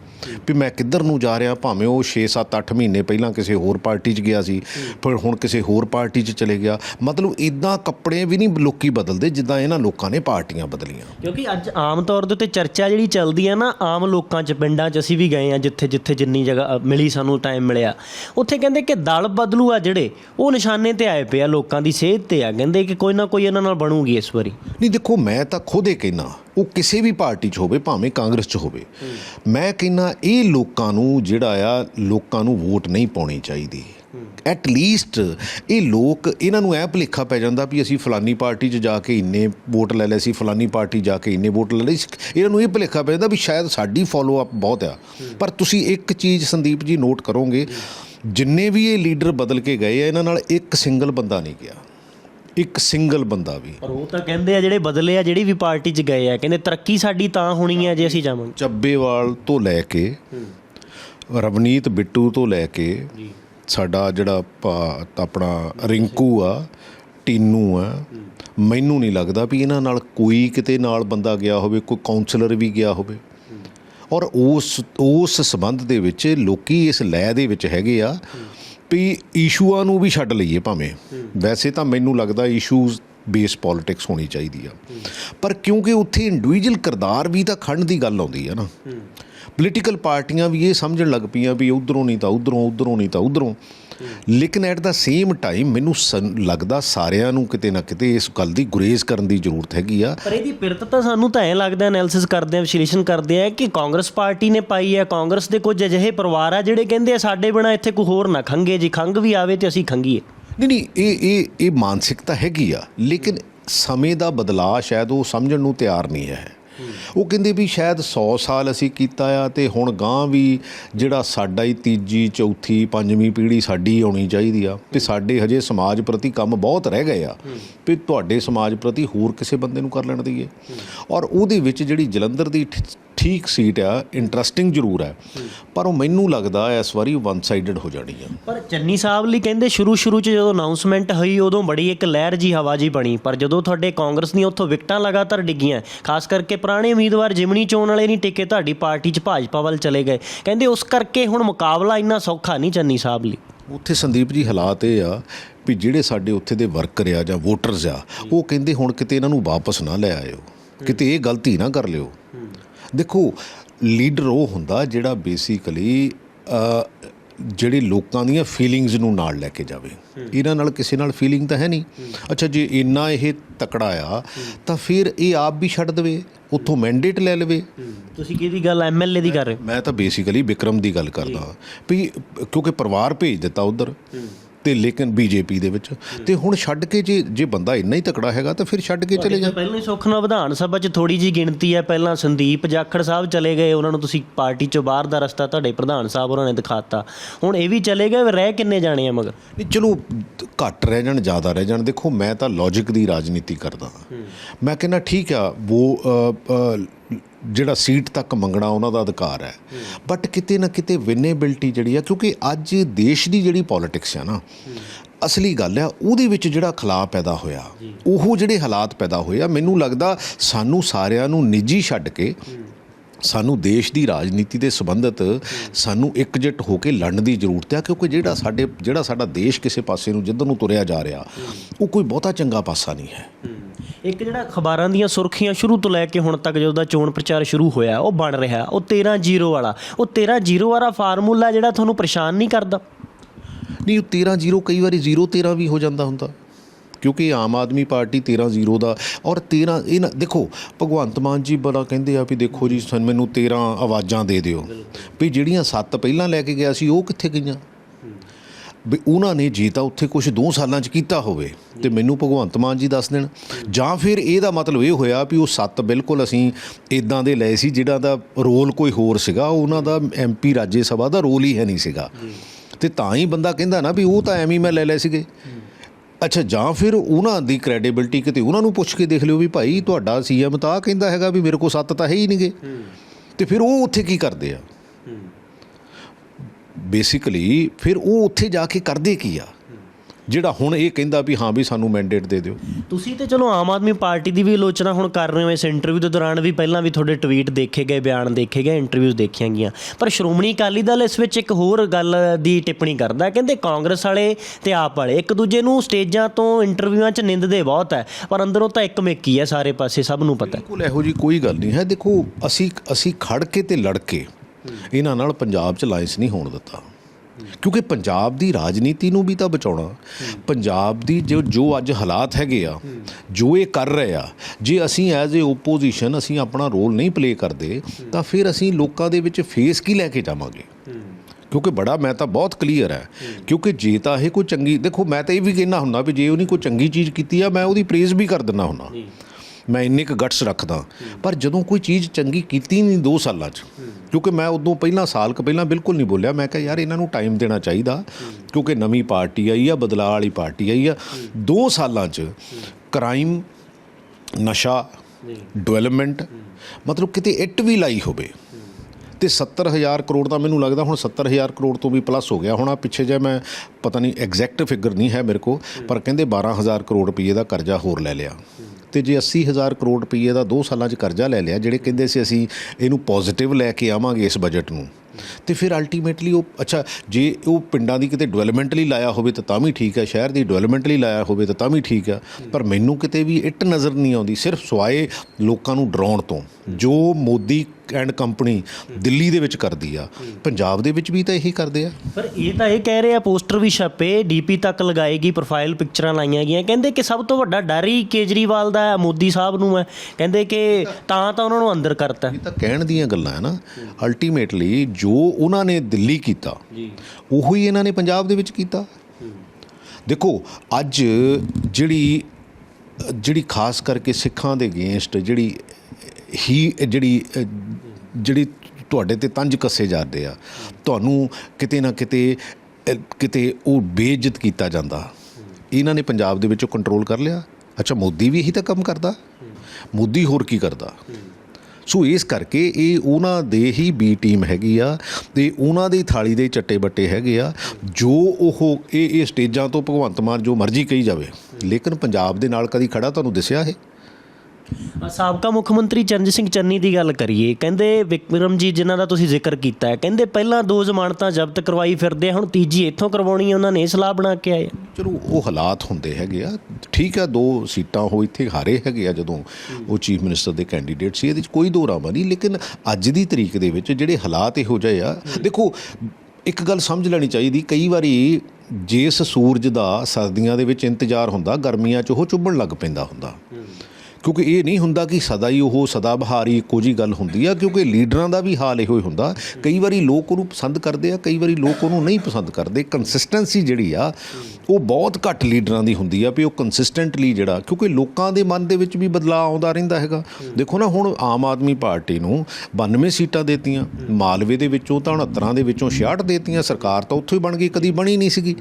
ਵੀ ਮੈਂ ਕਿੱਧਰ ਨੂੰ ਜਾ ਰਿਹਾ ਭਾਵੇਂ ਉਹ 6 7 8 ਮਹੀਨੇ ਪਹਿਲਾਂ ਕਿਸੇ ਹੋਰ ਪਾਰਟੀ 'ਚ ਗਿਆ ਸੀ ਫਿਰ ਹੁਣ ਕਿਸੇ ਹੋਰ ਪਾਰਟੀ 'ਚ ਚਲੇ ਗਿਆ। ਮਤਲਬ ਇਦਾਂ ਕੱਪੜੇ ਵੀ ਨਹੀਂ ਲੋਕੀ ਬਦਲਦੇ ਜਿੱਦਾਂ ਇਹਨਾਂ ਲੋਕਾਂ ਨੇ ਪਾਰਟੀਆਂ ਬਦਲੀਆਂ। ਕਿਉਂਕਿ ਅੱਜ ਆਮ ਤੌਰ ਦੇ ਉੱਤੇ ਚਰਚਾ ਜਿਹੜੀ ਚੱਲਦੀ ਹੈ ਨਾ ਆਮ ਲੋਕਾਂ 'ਚ ਪਿੰਡਾਂ 'ਚ ਅਸੀਂ ਵੀ ਗਏ ਆ ਜਿੱਥੇ ਜਿੱਥੇ ਜਿੰਨੀ ਜਗ੍ਹਾ ਅ, ਮਿਲੀ ਸਾਨੂੰ ਟਾਈਮ ਮਿਲਿਆ। ਉੱਥੇ ਕਹਿੰਦੇ ਕਿ ਦਲ ਬਦਲੂ ਆ ਜਿਹੜੇ ਉਹ ਨਿਸ਼ਾਨੇ ਤੇ ਆਏ ਪਏ ਆ ਲੋਕਾਂ ਦੀ ਸਿਹਤ ਤੇ ਆ। ਕਹਿੰਦੇ ਕਿ ਕੋਈ ਨਾ ਕੋਈ ਇਹਨਾਂ ਨਾਲ ਬਣੂਗੀ ਇਸ ਵਾਰੀ। ਨਹੀਂ ਦੇਖੋ ਮੈਂ ਤਾਂ ਖੁਦ ਹੀ ਕਹਿਣਾ ਉਹ ਕਿਸੇ ਵੀ ਪਾਰਟੀ 'ਚ ਹੋਵੇ ਭਾਵੇਂ ਕਾਂਗਰਸ 'ਚ ਹੋਵੇ ਮੈਂ ਕਹਿਣਾ ਇਹ ਲੋਕਾਂ ਨੂੰ ਜਿਹੜਾ ਆ ਲੋਕਾਂ ਨੂੰ ਵੋਟ ਨਹੀਂ ਪਾਉਣੀ ਚਾਹੀਦੀ। ਐਟ ਲੀਸਟ ਇਹ ਲੋਕ ਇਹਨਾਂ ਨੂੰ ਐ ਭੁਲੇਖਾ ਪੈ ਜਾਂਦਾ ਵੀ ਅਸੀਂ ਫਲਾਨੀ ਪਾਰਟੀ 'ਚ ਜਾ ਕੇ ਇੰਨੇ ਵੋਟ ਲੈ ਲਏ ਸੀ ਫਲਾਨੀ ਪਾਰਟੀ ਜਾ ਕੇ ਇੰਨੇ ਵੋਟ ਲੈ ਲਏ। ਇਹਨਾਂ ਨੂੰ ਇਹ ਭੁਲੇਖਾ ਪੈ ਜਾਂਦਾ ਵੀ ਸ਼ਾਇਦ ਸਾਡੀ ਫੋਲੋ ਅਪ ਬਹੁਤ ਆ। ਪਰ ਤੁਸੀਂ ਇੱਕ ਚੀਜ਼ ਸੰਦੀਪ ਜੀ ਨੋਟ ਕਰੋਗੇ ਜਿੰਨੇ ਵੀ ਇਹ ਲੀਡਰ ਬਦਲ ਕੇ ਗਏ ਆ ਇਹਨਾਂ ਨਾਲ ਇੱਕ ਸਿੰਗਲ ਬੰਦਾ ਨਹੀਂ ਗਿਆ। ਇੱਕ ਸਿੰਗਲ ਬੰਦਾ ਵੀ। ਪਰ ਉਹ ਤਾਂ ਕਹਿੰਦੇ ਆ ਜਿਹੜੇ ਬਦਲੇ ਆ ਜਿਹੜੀ ਵੀ ਪਾਰਟੀ 'ਚ ਗਏ ਆ ਕਹਿੰਦੇ ਤਰੱਕੀ ਸਾਡੀ ਤਾਂ ਹੋਣੀ ਹੈ ਜੇ ਅਸੀਂ ਜਾਵਾਂਗੇ। ਚੱਬੇਵਾਲ ਤੋਂ ਲੈ ਕੇ ਰਵਨੀਤ ਬਿੱਟੂ ਤੋਂ ਲੈ ਕੇ ਸਾਡਾ ਜਿਹੜਾ ਭਾ- ਆਪਣਾ ਰਿੰਕੂ ਆ, ਟੀਨੂ ਆ, ਮੈਨੂੰ ਨਹੀਂ ਲੱਗਦਾ ਵੀ ਇਹਨਾਂ ਨਾਲ ਕੋਈ ਕਿਤੇ ਨਾਲ ਬੰਦਾ ਗਿਆ ਹੋਵੇ, ਕੋਈ ਕਾਉਂਸਲਰ ਵੀ ਗਿਆ ਹੋਵੇ। ਔਰ ਉਸ ਉਸ ਸਬੰਧ ਦੇ ਵਿੱਚ ਲੋਕੀ ਇਸ ਲੈ ਦੇ ਵਿੱਚ ਹੈਗੇ ਆ ਵੀ ਇਸ਼ੂਆਂ ਨੂੰ ਵੀ ਛੱਡ ਲਈਏ ਭਾਵੇਂ। ਵੈਸੇ ਤਾਂ ਮੈਨੂੰ ਲੱਗਦਾ ਇਸ਼ੂਜ਼ ਬੇਸ ਪੋਲਿਟਿਕਸ ਹੋਣੀ ਚਾਹੀਦੀ ਆ। ਪਰ ਕਿਉਂਕਿ ਉੱਥੇ ਇੰਡੀਵਿਜੂਅਲ ਕਿਰਦਾਰ ਵੀ ਤਾਂ ਖੰਡ ਦੀ ਗੱਲ ਆਉਂਦੀ ਆ ਨਾ। ਪੋਲੀਟੀਕਲ ਪਾਰਟੀਆਂ ਵੀ ਇਹ ਸਮਝਣ ਲੱਗ ਪਈਆਂ ਵੀ ਉਧਰੋਂ ਨਹੀਂ ਤਾਂ ਉਧਰੋਂ ਉਧਰੋਂ ਨਹੀਂ ਤਾਂ ਉਧਰੋਂ। ਲੇਕਿਨ ਐਟ ਦਾ ਸੇਮ ਟਾਈਮ ਮੈਨੂੰ ਲੱਗਦਾ ਸਾਰਿਆਂ ਨੂੰ ਕਿਤੇ ਨਾ ਕਿਤੇ ਇਸ ਗੱਲ ਦੀ ਗੁਰੇਜ਼ ਕਰਨ ਦੀ ਜ਼ਰੂਰਤ ਹੈਗੀ ਆ। ਪਰ ਇਹਦੀ ਪਿਰਤ ਤਾਂ ਸਾਨੂੰ ਤਾਂ ਐਂ ਲੱਗਦਾ ਐਨਾਲਿਸਿਸ ਕਰਦੇ ਆ ਵਿਸ਼ਲੇਸ਼ਣ ਕਰਦੇ ਆ ਕਿ ਕਾਂਗਰਸ ਪਾਰਟੀ ਨੇ ਪਾਈ ਹੈ ਕਾਂਗਰਸ ਦੇ ਕੁਝ ਅਜਿਹੇ ਪਰਿਵਾਰ ਆ ਜਿਹੜੇ ਕਹਿੰਦੇ ਆ ਸਾਡੇ ਬਿਨਾ ਇੱਥੇ ਕੋਈ ਹੋਰ ਨਾ ਖੰਗੇ ਜੀ ਖੰਗ ਵੀ ਆਵੇ ਤੇ ਅਸੀਂ ਖੰਗੀਏ ਨਹੀਂ ਨਹੀਂ ਇਹ ਇਹ ਇਹ ਮਾਨਸਿਕਤਾ ਹੈਗੀ ਆ ਲੇਕਿਨ ਸਮੇਂ ਦਾ ਬਦਲਾਅ ਸ਼ਾਇਦ ਉਹ ਸਮਝਣ ਨੂੰ ਤਿਆਰ ਨਹੀਂ ਹੈ। ਉਹ ਕਹਿੰਦੇ ਵੀ ਸ਼ਾਇਦ 100 ਸਾਲ ਅਸੀਂ ਕੀਤਾ ਆ ਤੇ ਹੁਣ ਗਾਂ ਵੀ ਜਿਹੜਾ ਸਾਡਾ ਹੀ ਤੀਜੀ ਚੌਥੀ ਪੰਜਵੀਂ ਪੀੜ੍ਹੀ ਸਾਡੀ ਆਉਣੀ ਚਾਹੀਦੀ ਆ। ਤੇ ਸਾਡੇ ਹਜੇ ਸਮਾਜ ਪ੍ਰਤੀ ਕੰਮ ਬਹੁਤ ਰਹਿ ਗਏ ਆ। ਵੀ ਤੁਹਾਡੇ ਸਮਾਜ ਪ੍ਰਤੀ ਹੋਰ ਕਿਸੇ ਬੰਦੇ ਨੂੰ ਕਰ ਲੈਣ ਦਈਏ। ਔਰ ਉਹਦੇ ਵਿੱਚ ਜਿਹੜੀ ਜਲੰਧਰ ਦੀ ਠੀਕ ਸੀਟ ਆ ਇੰਟਰਸਟਿੰਗ ਜ਼ਰੂਰ ਹੈ। ਪਰ ਉਹ ਮੈਨੂੰ ਲੱਗਦਾ ਇਸ ਵਾਰੀ ਵਨ ਸਾਈਡਡ ਹੋ ਜਾਣੀ ਆ। ਪਰ ਚੰਨੀ ਸਾਹਿਬ ਲਈ ਕਹਿੰਦੇ ਸ਼ੁਰੂ ਸ਼ੁਰੂ 'ਚ ਜਦੋਂ ਅਨਾਉਂਸਮੈਂਟ ਹੋਈ ਉਦੋਂ ਬੜੀ ਇੱਕ ਲਹਿਰ ਜੀ ਹਵਾ ਜੀ ਬਣੀ। ਪਰ ਜਦੋਂ ਤੁਹਾਡੇ ਕਾਂਗਰਸ ਦੀਆਂ ਉੱਥੋਂ ਵਿਕਟਾਂ ਲਗਾਤਾਰ ਡਿੱਗੀਆਂ ਖਾਸ ਕਰਕੇ ਪੁਰਾਣੇ ਉਮੀਦਵਾਰ ਜਿਮਣੀ ਚੋਣ ਵਾਲੇ ਨਹੀਂ ਟਿਕੇ ਤੁਹਾਡੀ ਪਾਰਟੀ 'ਚ ਭਾਜਪਾ ਵੱਲ ਚਲੇ ਗਏ। ਕਹਿੰਦੇ ਉਸ ਕਰਕੇ ਹੁਣ ਮੁਕਾਬਲਾ ਇੰਨਾ ਸੌਖਾ ਨਹੀਂ ਚੰਨੀ ਸਾਹਿਬ ਲਈ। ਉੱਥੇ ਸੰਦੀਪ ਜੀ ਹਾਲਾਤ ਇਹ ਆ ਵੀ ਜਿਹੜੇ ਸਾਡੇ ਉੱਥੇ ਦੇ ਵਰਕਰ ਆ ਜਾਂ ਵੋਟਰਸ ਆ ਉਹ ਕਹਿੰਦੇ ਹੁਣ ਕਿਤੇ ਇਹਨਾਂ ਨੂੰ ਵਾਪਸ ਨਾ ਲੈ ਆਇਓ। ਕਿਤੇ ਇਹ ਗਲਤੀ ਨਾ ਕਰ ਲਿਓ। ਦੇਖੋ ਲੀਡਰ ਉਹ ਹੁੰਦਾ ਜਿਹੜਾ ਬੇਸਿਕਲੀ ਜਿਹੜੇ ਲੋਕਾਂ ਦੀਆਂ ਫੀਲਿੰਗਸ ਨੂੰ ਨਾਲ ਲੈ ਕੇ ਜਾਵੇ। ਇਹਨਾਂ ਨਾਲ ਕਿਸੇ ਨਾਲ ਫੀਲਿੰਗ ਤਾਂ ਹੈ ਨਹੀਂ। ਅੱਛਾ ਜੇ ਇੰਨਾ ਇਹ ਤਕੜਾ ਆ ਤਾਂ ਫਿਰ ਇਹ ਆਪ ਵੀ ਛੱਡ ਦੇਵੇ ਉੱਥੋਂ ਮੈਂਡੇਟ ਲੈ ਲਵੇ। ਤੁਸੀਂ ਕਿਹਦੀ ਗੱਲ ਐਮਐਲਏ ਦੀ ਕਰ ਰਹੇ ਮੈਂ ਤਾਂ ਬੇਸਿਕਲੀ ਵਿਕਰਮ ਦੀ ਗੱਲ ਕਰਦਾ। ਵੀ ਕਿਉਂਕਿ ਪਰਿਵਾਰ ਭੇਜ ਦਿੱਤਾ ਉਧਰ। ਤੇ ਲੇਕਿਨ ਬੀਜੇਪੀ ਦੇ ਵਿੱਚ। ਤੇ ਹੁਣ ਛੱਡ ਕੇ ਜੇ ਜੇ ਬੰਦਾ ਇੰਨਾ ਹੀ ਤਕੜਾ ਹੈਗਾ ਤਾਂ ਫਿਰ ਛੱਡ ਕੇ ਚਲੇ ਜਾ। ਪਹਿਲਾਂ ਹੀ ਸੁੱਖ ਨਾਲ ਵਿਧਾਨ ਸਭਾ 'ਚ ਥੋੜੀ ਜੀ ਗਿਣਤੀ ਹੈ। ਪਹਿਲਾਂ ਸੰਦੀਪ ਜਾਖੜ ਸਾਹਿਬ ਚਲੇ ਗਏ ਉਹਨਾਂ ਨੂੰ ਤੁਸੀਂ ਪਾਰਟੀ 'ਚੋਂ ਬਾਹਰ ਦਾ ਰਸਤਾ ਤੁਹਾਡੇ ਪ੍ਰਧਾਨ ਸਾਹਿਬ ਉਹਨਾਂ ਨੇ ਦਿਖਾਤਾ। ਹੁਣ ਇਹ ਵੀ ਚਲੇ ਗਏ ਰਹਿ ਕਿੰਨੇ ਜਾਣੇ ਆ ਮਗਰ? ਨਹੀਂ ਚਲੋ ਘੱਟ ਰਹਿ ਜਾਣ ਜ਼ਿਆਦਾ ਰਹਿ ਜਾਣ। ਦੇਖੋ ਮੈਂ ਤਾਂ ਲੌਜੀਕ ਦੀ ਰਾਜਨੀਤੀ ਕਰਦਾ ਮੈਂ ਕਹਿੰਦਾ ਠੀਕ ਆ ਉਹ ਜਿਹੜਾ ਸੀਟ ਤੱਕ ਮੰਗਣਾ ਉਹਨਾਂ ਦਾ ਅਧਿਕਾਰ ਹੈ। ਬਟ ਕਿਤੇ ਨਾ ਕਿਤੇ ਵਿਨੇਬਿਲਟੀ ਜਿਹੜੀ ਆ, ਕਿਉਂਕਿ ਅੱਜ ਦੇਸ਼ ਦੀ ਜਿਹੜੀ ਪੋਲਿਟਿਕਸ ਆ ਨਾ, ਅਸਲੀ ਗੱਲ ਆ, ਉਹਦੇ ਵਿੱਚ ਜਿਹੜਾ ਖਲਾਅ ਪੈਦਾ ਹੋਇਆ, ਉਹ ਜਿਹੜੇ ਹਾਲਾਤ ਪੈਦਾ ਹੋਏ ਆ, ਮੈਨੂੰ ਲੱਗਦਾ ਸਾਨੂੰ ਸਾਰਿਆਂ ਨੂੰ ਨਿੱਜੀ ਛੱਡ ਕੇ, ਸਾਨੂੰ ਦੇਸ਼ ਦੀ ਰਾਜਨੀਤੀ ਦੇ ਸੰਬੰਧਿਤ ਸਾਨੂੰ ਇਕਜੁੱਟ ਹੋ ਕੇ ਲੜਨ ਦੀ ਜ਼ਰੂਰਤ ਹੈ ਕਿਉਂਕਿ ਜਿਹੜਾ ਸਾਡੇ, ਜਿਹੜਾ ਸਾਡਾ ਦੇਸ਼ ਕਿਸੇ ਪਾਸੇ ਨੂੰ ਜਿੱਧਰ ਨੂੰ ਤੁਰਿਆ ਜਾ ਰਿਹਾ, ਉਹ ਕੋਈ ਬਹੁਤਾ ਚੰਗਾ ਪਾਸਾ ਨਹੀਂ ਹੈ। ਇੱਕ ਜਿਹੜਾ ਅਖਬਾਰਾਂ ਦੀਆਂ ਸੁਰਖੀਆਂ ਸ਼ੁਰੂ ਤੋਂ ਲੈ ਕੇ ਹੁਣ ਤੱਕ ਜਦੋਂ ਦਾ ਚੋਣ ਪ੍ਰਚਾਰ ਸ਼ੁਰੂ ਹੋਇਆ, ਉਹ ਬਣ ਰਿਹਾ, ਉਹ 13-0 ਵਾਲਾ। ਉਹ 13-0 ਵਾਲਾ ਫਾਰਮੂਲਾ ਜਿਹੜਾ ਤੁਹਾਨੂੰ ਪਰੇਸ਼ਾਨ ਨਹੀਂ ਕਰਦਾ? ਨਹੀਂ, ਉਹ 13 0 ਕਈ ਵਾਰੀ 0 13 ਵੀ ਹੋ ਜਾਂਦਾ ਹੁੰਦਾ। ਕਿਉਂਕਿ ਆਮ ਆਦਮੀ ਪਾਰਟੀ 13 0 ਦਾ ਔਰ 13 ਇਹ ਨਾ, ਦੇਖੋ, ਭਗਵੰਤ ਮਾਨ ਜੀ ਬੜਾ ਕਹਿੰਦੇ ਆ ਵੀ ਦੇਖੋ ਜੀ, ਸਾਨੂੰ ਮੈਨੂੰ 13 ਆਵਾਜ਼ਾਂ ਦੇ ਦਿਓ। ਵੀ ਜਿਹੜੀਆਂ ਸੱਤ ਪਹਿਲਾਂ ਲੈ ਕੇ ਗਿਆ ਸੀ, ਉਹ ਕਿੱਥੇ ਗਈਆਂ? ਵੀ ਉਹਨਾਂ ਨੇ ਜੇ ਤਾਂ ਉੱਥੇ ਕੁਝ ਦੋ ਸਾਲਾਂ 'ਚ ਕੀਤਾ ਹੋਵੇ ਤੇ ਮੈਨੂੰ ਭਗਵੰਤ ਮਾਨ ਜੀ ਦੱਸ ਦੇਣ। ਜਾਂ ਫਿਰ ਇਹਦਾ ਮਤਲਬ ਇਹ ਹੋਇਆ ਵੀ ਉਹ ਸੱਤ ਬਿਲਕੁਲ ਅਸੀਂ ਇਦਾਂ ਦੇ ਲਏ ਸੀ ਜਿਹੜਾ ਦਾ ਰੋਲ ਕੋਈ ਹੋਰ ਸੀਗਾ, ਉਹਨਾਂ ਦਾ ਐਮਪੀ ਰਾਜ ਸਭਾ ਦਾ ਰੋਲ ਹੀ ਹੈ ਨਹੀਂ ਸੀਗਾ। ਤੇ ਤਾਂ ਹੀ ਬੰਦਾ ਕਹਿੰਦਾ ਨਾ ਵੀ ਉਹ ਤਾਂ ਐਵੇਂ ਮੈਂ ਲੈ ਲਏ ਸੀਗੇ। ਅੱਛਾ, ਜਾਂ ਫਿਰ ਉਹਨਾਂ ਦੀ ਕ੍ਰੈਡੀਬਿਲਟੀ ਕਿਤੇ ਉਹਨਾਂ ਨੂੰ ਪੁੱਛ ਕੇ ਦੇਖ ਲਿਓ ਵੀ ਭਾਈ ਤੁਹਾਡਾ ਸੀਐਮ ਤਾਂ ਆਹ ਕਹਿੰਦਾ ਹੈਗਾ ਵੀ ਮੇਰੇ ਕੋਲ ਸੱਤ ਤਾਂ ਹੈ ਹੀ ਨਹੀਂਗੇ। ਤੇ ਫਿਰ ਉਹ ਉੱਥੇ ਕੀ ਕਰਦੇ ਆ? ਬੇਸਿਕਲੀ ਫਿਰ ਉਹ ਉੱਥੇ ਜਾ ਕੇ ਕਰਦੇ ਕੀ ਆ? ਜਿਹੜਾ ਹੁਣ ਇਹ ਕਹਿੰਦਾ ਵੀ ਹਾਂ ਵੀ ਸਾਨੂੰ ਮੈਂਡੇਟ ਦੇ ਦਿਓ। ਤੁਸੀਂ ਤੇ ਚਲੋ ਆਮ ਆਦਮੀ ਪਾਰਟੀ ਦੀ ਵੀ ਆਲੋਚਨਾ ਹੁਣ ਕਰ ਰਹੇ ਹੋ ਇਸ ਇੰਟਰਵਿਊ ਦੇ ਦੌਰਾਨ ਵੀ ਪਹਿਲਾਂ ਵੀ ਤੁਹਾਡੇ ਟਵੀਟ ਦੇਖੇ ਗਏ ਬਿਆਨ ਦੇਖੇ ਗਏ ਇੰਟਰਵਿਊਜ਼ ਦੇਖੀਆਂ ਗਈਆਂ। ਪਰ ਸ਼੍ਰੋਮਣੀ ਅਕਾਲੀ ਦਲ ਇਸ ਵਿੱਚ ਇੱਕ ਹੋਰ ਗੱਲ ਦੀ ਟਿੱਪਣੀ ਕਰਦਾ ਕਹਿੰਦੇ ਕਾਂਗਰਸ ਵਾਲੇ ਤੇ ਆਪ ਵਾਲੇ ਇੱਕ ਦੂਜੇ ਨੂੰ ਸਟੇਜਾਂ ਤੋਂ ਇੰਟਰਵਿਊਆਂ 'ਚ ਨਿੰਦਦੇ ਬਹੁਤ ਹੈ ਪਰ ਅੰਦਰੋਂ ਤਾਂ ਇੱਕ ਮੇਕੀ ਹੈ ਸਾਰੇ ਪਾਸੇ ਸਭ ਨੂੰ ਪਤਾ ਹੈ। ਬਿਲਕੁਲ ਇਹੋ ਜੀ ਕੋਈ ਗੱਲ ਨਹੀਂ ਹੈ। ਦੇਖੋ ਅਸੀਂ ਅਸੀਂ ਖੜ ਕੇ ਤੇ ਲੜ ਕੇ ਇਹਨਾਂ ਨਾਲ ਪੰਜਾਬ 'ਚ ਲਾਇੰਸ ਨਹੀਂ ਹੋਣ ਦਿੱਤਾ। ਕਿਉਂਕਿ ਪੰਜਾਬ ਦੀ ਰਾਜਨੀਤੀ ਨੂੰ ਵੀ ਤਾਂ ਬਚਾਉਣਾ। ਪੰਜਾਬ ਦੀ ਜੋ ਜੋ ਅੱਜ ਹਾਲਾਤ ਹੈਗੇ ਆ, ਜੋ ਇਹ ਕਰ ਰਹੇ ਆ, ਜੇ ਅਸੀਂ ਐਜ਼ ਏ ਓਪੋਜੀਸ਼ਨ ਅਸੀਂ ਆਪਣਾ ਰੋਲ ਨਹੀਂ ਪਲੇ ਕਰਦੇ, ਤਾਂ ਫਿਰ ਅਸੀਂ ਲੋਕਾਂ ਦੇ ਵਿੱਚ ਫੇਸ ਕੀ ਲੈ ਕੇ ਜਾਵਾਂਗੇ? ਕਿਉਂਕਿ ਬੜਾ ਮੈਂ ਤਾਂ ਬਹੁਤ ਕਲੀਅਰ ਹੈ। ਕਿਉਂਕਿ ਜੇ ਤਾਂ ਇਹ ਕੋਈ ਚੰਗੀ ਦੇਖੋ ਮੈਂ ਤਾਂ ਇਹ ਵੀ ਕਹਿਣਾ ਹੁੰਦਾ ਵੀ ਜੇ ਉਹਨੇ ਕੋਈ ਚੰਗੀ ਚੀਜ਼ ਕੀਤੀ ਆ, ਮੈਂ ਉਹਦੀ ਪ੍ਰੇਜ਼ ਵੀ ਕਰ ਦਿੰਦਾ ਹੁੰਦਾ। ਮੈਂ ਇੰਨੇ ਕੁ ਗਟਸ ਰੱਖਦਾ। ਪਰ ਜਦੋਂ ਕੋਈ ਚੀਜ਼ ਚੰਗੀ ਕੀਤੀ ਨਹੀਂ 2 ਸਾਲਾਂ 'ਚ ਕਿਉਂਕਿ ਮੈਂ ਉਦੋਂ ਪਹਿਲਾਂ ਸਾਲ ਕੁ ਪਹਿਲਾਂ ਬਿਲਕੁਲ ਨਹੀਂ ਬੋਲਿਆ। ਮੈਂ ਕਿਹਾ ਯਾਰ ਇਹਨਾਂ ਨੂੰ ਟਾਈਮ ਦੇਣਾ ਚਾਹੀਦਾ ਕਿਉਂਕਿ ਨਵੀਂ ਪਾਰਟੀ ਆਈ ਆ ਬਦਲਾਅ ਵਾਲੀ ਪਾਰਟੀ ਆਈ ਆ। 2 ਸਾਲਾਂ 'ਚ ਕ੍ਰਾਈਮ ਨਸ਼ਾ ਡਿਵੈਲਪਮੈਂਟ ਮਤਲਬ ਕਿਤੇ ਇੱਟ ਵੀ ਲਾਈ ਹੋਵੇ। ਤੇ 70000 ਕਰੋੜ ਦਾ ਮੈਨੂੰ ਲੱਗਦਾ ਹੁਣ 70000 ਕਰੋੜ ਤੋਂ ਵੀ ਪਲੱਸ ਹੋ ਗਿਆ। ਹੁਣ ਆ ਪਿੱਛੇ ਜੇ ਮੈਂ ਪਤਾ ਨਹੀਂ ਐਗਜ਼ੈਕਟ ਫਿਗਰ ਨਹੀਂ ਹੈ ਮੇਰੇ ਕੋ ਪਰ ਕਹਿੰਦੇ 12000 ਕਰੋੜ ਰੁਪਏ ਦਾ ਕਰਜ਼ਾ ਹੋਰ ਲੈ ਲਿਆ। ਤੇ ਜੇ 80000 ਕਰੋੜ ਰੁਪਏ ਦਾ 2 ਸਾਲਾਂ 'ਚ ਕਰਜ਼ਾ ਲੈ ਲਿਆ, ਜਿਹੜੇ ਕਹਿੰਦੇ ਸੀ ਅਸੀਂ ਇਹਨੂੰ ਪੋਜ਼ਿਟਿਵ ਲੈ ਕੇ ਆਵਾਂਗੇ ਇਸ ਬਜਟ ਨੂੰ ਤੇ ਫਿਰ ਅਲਟੀਮੇਟਲੀ ਉਹ ਅੱਛਾ ਜੇ ਉਹ ਪਿੰਡਾਂ ਦੀ ਕਿਤੇ ਡਿਵੈਲਪਮੈਂਟ ਲਈ ਲਾਇਆ ਹੋਵੇ ਤਾਂ ਤਾਂ ਵੀ ਠੀਕ ਹੈ ਸ਼ਹਿਰ ਦੀ ਡਿਵੈਲਪਮੈਂਟ ਲਈ ਲਾਇਆ ਹੋਵੇ ਤਾਂ ਤਾਂ ਵੀ ਠੀਕ ਹੈ ਪਰ ਮੈਨੂੰ ਕਿਤੇ ਵੀ ਇੱਟ ਨਜ਼ਰ ਨਹੀਂ ਆਉਂਦੀ ਸਿਰਫ ਸਵਾਏ ਲੋਕਾਂ ਨੂੰ ਡਰਾਉਣ ਤੋਂ ਜੋ ਮੋਦੀ ਐਂਡ ਕੰਪਨੀ ਦਿੱਲੀ ਦੇ ਵਿੱਚ ਕਰਦੀ ਆ ਪੰਜਾਬ ਦੇ ਵਿੱਚ ਵੀ ਤਾਂ ਇਹੀ ਕਰਦੇ ਆ। ਪਰ ਇਹ ਤਾਂ ਇਹ ਕਹਿ ਰਹੇ ਆ ਪੋਸਟਰ ਵੀ ਛਪੇ ਡੀਪੀ ਤੱਕ ਲਗਾਏਗੀ ਪ੍ਰੋਫਾਈਲ ਪਿਕਚਰਾਂ ਲਾਈਆਂ ਗਈਆਂ ਕਹਿੰਦੇ ਕਿ ਸਭ ਤੋਂ ਵੱਡਾ ਡਰ ਹੀ ਕੇਜਰੀਵਾਲ ਦਾ ਹੈ, ਮੋਦੀ ਸਾਹਿਬ ਨੂੰ ਹੈ ਕਹਿੰਦੇ ਕਿ ਤਾਂ ਤਾਂ ਉਹਨਾਂ ਨੂੰ ਅੰਦਰ ਕਰਤਾ। ਇਹ ਤਾਂ ਕਹਿਣ ਦੀਆਂ ਗੱਲਾਂ ਹੈ ਨਾ ਅਲਟੀਮੇਟਲੀ ਜੋ ਉਹਨਾਂ ਨੇ ਦਿੱਲੀ ਕੀਤਾ ਜੀ। ਉਹੋ ਹੀ ਇਹਨਾਂ ਨੇ ਪੰਜਾਬ ਦੇ ਵਿੱਚ ਕੀਤਾ। ਦੇਖੋ ਅੱਜ ਜਿਹੜੀ ਜਿਹੜੀ ਖਾਸ ਕਰਕੇ ਸਿੱਖਾਂ ਦੇ ਅਗੇਂਸਟ ਜਿਹੜੀ ਹੀ ਜਿਹੜੀ ਜਿਹੜੀ ਤੁਹਾਡੇ ਤੇ ਤੰਜ ਕੱਸੇ ਜਾਂਦੇ ਆ ਤੁਹਾਨੂੰ ਕਿਤੇ ਨਾ ਕਿਤੇ ਕਿਤੇ ਉਹ ਬੇਇੱਜ਼ਤ ਕੀਤਾ ਜਾਂਦਾ। ਇਹਨਾਂ ਨੇ ਪੰਜਾਬ ਦੇ ਵਿੱਚੋਂ ਕੰਟਰੋਲ ਕਰ ਲਿਆ। ਅੱਛਾ ਮੋਦੀ ਵੀ ਇਹੀ ਤਾਂ ਕੰਮ ਕਰਦਾ। ਮੋਦੀ ਹੋਰ ਕੀ ਕਰਦਾ? ਸੋ ਇਸ ਕਰਕੇ ਇਹ ਉਹਨਾਂ ਦੇ ਹੀ ਬੀ ਟੀਮ ਹੈਗੀ ਆ ਤੇ ਉਹਨਾਂ ਦੀ ਥਾਲੀ ਦੇ ਚੱਟੇ ਬੱਟੇ ਹੈਗੇ ਆ, ਜੋ ਉਹ ਇਹ ਇਹ ਸਟੇਜਾਂ ਤੋਂ ਭਗਵੰਤ ਮਾਨ ਜੋ ਮਰਜ਼ੀ ਕਹੀ ਜਾਵੇ। ਲੇਕਿਨ ਪੰਜਾਬ ਦੇ ਨਾਲ ਕਦੀ ਖੜਾ ਤੁਹਾਨੂੰ ਦਿਸਿਆ ਇਹ? ਸਾਬਕਾ ਮੁੱਖ ਮੰਤਰੀ ਚਰਨਜੀਤ ਸਿੰਘ ਚੰਨੀ ਦੀ ਗੱਲ ਕਰੀਏ ਕਹਿੰਦੇ ਵਿਕਰਮ ਜੀ ਜਿਨ੍ਹਾਂ ਦਾ ਤੁਸੀਂ ਜ਼ਿਕਰ ਕੀਤਾ ਹੈ ਕਹਿੰਦੇ ਪਹਿਲਾਂ ਦੋ ਜ਼ਮਾਨਤਾਂ ਜ਼ਬਤ ਕਰਵਾਈ ਫਿਰਦੇ ਹੁਣ ਤੀਜੀ ਇੱਥੋਂ ਕਰਵਾਉਣੀ ਹੈ ਉਹਨਾਂ ਨੇ ਇਹ ਸਲਾਹ ਬਣਾ ਕੇ ਆਏ। ਚਲੋ ਉਹ ਹਾਲਾਤ ਹੁੰਦੇ ਹੈਗੇ ਆ ਠੀਕ ਆ ਦੋ ਸੀਟਾਂ ਉਹ ਇੱਥੇ ਹਾਰੇ ਹੈਗੇ ਆ ਜਦੋਂ ਉਹ ਚੀਫ ਮਿਨਿਸਟਰ ਦੇ ਕੈਂਡੀਡੇਟ ਸੀ ਇਹਦੇ ਵਿੱਚ ਕੋਈ ਦੋ ਰਾਮਾ ਨਹੀਂ ਲੇਕਿਨ ਅੱਜ ਦੀ ਤਰੀਕ ਦੇ ਵਿੱਚ ਜਿਹੜੇ ਹਾਲਾਤ ਇਹੋ ਜਿਹੇ ਆ ਦੇਖੋ ਇੱਕ ਗੱਲ ਸਮਝ ਲੈਣੀ ਚਾਹੀਦੀ ਕਈ ਵਾਰੀ ਜਿਸ ਸੂਰਜ ਦਾ ਸਰਦੀਆਂ ਦੇ ਵਿੱਚ ਇੰਤਜ਼ਾਰ ਹੁੰਦਾ ਗਰਮੀਆਂ 'ਚ ਉਹ ਚੁੱਭਣ ਲੱਗ ਪੈਂਦਾ ਹੁੰਦਾ। ਕਿਉਂਕਿ ਇਹ ਨਹੀਂ ਹੁੰਦਾ ਕਿ ਸਦਾ ਹੀ ਉਹ ਸਦਾ ਬਹਾਰੀ ਇੱਕੋ ਜੀ ਗੱਲ ਹੁੰਦੀ ਆ, ਕਿਉਂਕਿ ਲੀਡਰਾਂ ਦਾ ਵੀ ਹਾਲ ਇਹੋ ਹੀ ਹੁੰਦਾ। ਕਈ ਵਾਰੀ ਲੋਕ ਉਹਨੂੰ ਪਸੰਦ ਕਰਦੇ ਆ, ਕਈ ਵਾਰੀ ਲੋਕ ਉਹਨੂੰ ਨਹੀਂ ਪਸੰਦ ਕਰਦੇ। ਕੰਸਿਸਟੈਂਸੀ ਜਿਹੜੀ ਆ, ਉਹ ਬਹੁਤ ਘੱਟ ਲੀਡਰਾਂ ਦੀ ਹੁੰਦੀ ਆ ਵੀ ਉਹ ਕੰਸਿਸਟੈਂਟਲੀ ਜਿਹੜਾ, ਕਿਉਂਕਿ ਲੋਕਾਂ ਦੇ ਮਨ ਦੇ ਵਿੱਚ ਵੀ ਬਦਲਾਅ ਆਉਂਦਾ ਰਹਿੰਦਾ ਹੈਗਾ। ਦੇਖੋ ਨਾ, ਹੁਣ ਆਮ ਆਦਮੀ ਪਾਰਟੀ ਨੂੰ 92 ਸੀਟਾਂ ਦੇਤੀਆਂ, ਮਾਲਵੇ ਦੇ ਵਿੱਚੋਂ ਤਾਂ 69 ਦੇ ਵਿੱਚੋਂ 66 ਦੇਤੀਆਂ, ਸਰਕਾਰ ਤਾਂ ਉੱਥੋਂ ਹੀ ਬਣ ਗਈ, ਕਦੀ ਬਣੀ ਨਹੀਂ ਸੀਗੀ।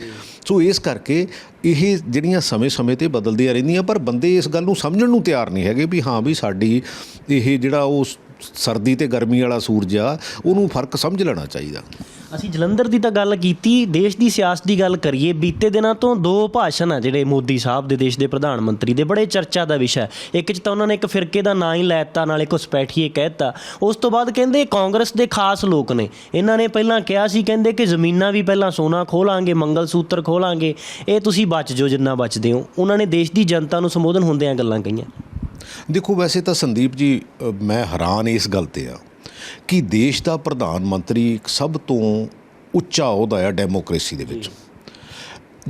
ਸੋ ਇਸ ਕਰਕੇ ਇਹ ਜਿਹੜੀਆਂ ਸਮੇਂ-ਸਮੇਂ ਤੇ ਬਦਲਦੀਆਂ ਰਹਿੰਦੀਆਂ, ਪਰ ਬੰਦੇ ਇਸ ਗੱਲ ਨੂੰ ਸਮਝਣ ਨੂੰ ਤਿਆਰ ਨਹੀਂ ਹੈਗੇ ਵੀ ਹਾਂ ਵੀ ਸਾਡੀ ਇਹ ਜਿਹੜਾ ਉਹ ਸਰਦੀ ਤੇ ਗਰਮੀ ਵਾਲਾ ਸੂਰਜ ਆ, ਉਹਨੂੰ ਫ਼ਰਕ ਸਮਝ ਲੈਣਾ ਚਾਹੀਦਾ। ਅਸੀਂ ਜਲੰਧਰ ਦੀ ਤਾਂ ਗੱਲ ਕੀਤੀ, ਦੇਸ਼ ਦੀ ਸਿਆਸਤ ਦੀ ਗੱਲ ਕਰੀਏ, ਬੀਤੇ ਦਿਨਾਂ ਤੋਂ ਦੋ ਭਾਸ਼ਣ ਆ ਜਿਹੜੇ ਮੋਦੀ ਸਾਹਿਬ ਦੇ ਦੇਸ਼ ਦੇ ਪ੍ਰਧਾਨ ਮੰਤਰੀ ਦੇ, ਬੜੇ ਚਰਚਾ ਦਾ ਵਿਸ਼ਾ ਇੱਕ 'ਚ ਤਾਂ ਉਹਨਾਂ ਨੇ ਇੱਕ ਫਿਰਕੇ ਦਾ ਨਾਂ ਹੀ ਲੈ ਦਿੱਤਾ, ਨਾਲੇ ਘੁਸਪੈਠੀਏ ਕਹਿਤਾ ਉਸ ਤੋਂ ਬਾਅਦ ਕਹਿੰਦੇ ਕਾਂਗਰਸ ਦੇ ਖਾਸ ਲੋਕ ਨੇ। ਇਹਨਾਂ ਨੇ ਪਹਿਲਾਂ ਕਿਹਾ ਸੀ, ਕਹਿੰਦੇ ਕਿ ਜ਼ਮੀਨਾਂ ਵੀ ਪਹਿਲਾਂ ਸੋਨਾ ਖੋਲਾਂਗੇ, ਮੰਗਲ ਸੂਤਰ ਖੋਲਾਂਗੇ। ਇਹ ਤੁਸੀਂ ਬਚ ਜਾਓ ਜਿੰਨਾ ਬਚਦੇ ਹੋ। ਉਹਨਾਂ ਨੇ ਦੇਸ਼ ਦੀ ਜਨਤਾ ਨੂੰ ਸੰਬੋਧਨ ਹੁੰਦਿਆਂ ਗੱਲਾਂ ਕਹੀਆਂ। ਦੇਖੋ, ਵੈਸੇ ਤਾਂ ਸੰਦੀਪ ਜੀ ਮੈਂ ਹੈਰਾਨ ਇਸ ਗੱਲ ਤੇ ਆ ਕਿ ਦੇਸ਼ ਦਾ ਪ੍ਰਧਾਨ ਮੰਤਰੀ ਇੱਕ ਸਭ ਤੋਂ ਉੱਚਾ ਅਹੁਦਾ ਆ ਡੈਮੋਕ੍ਰੇਸੀ ਦੇ ਵਿੱਚ।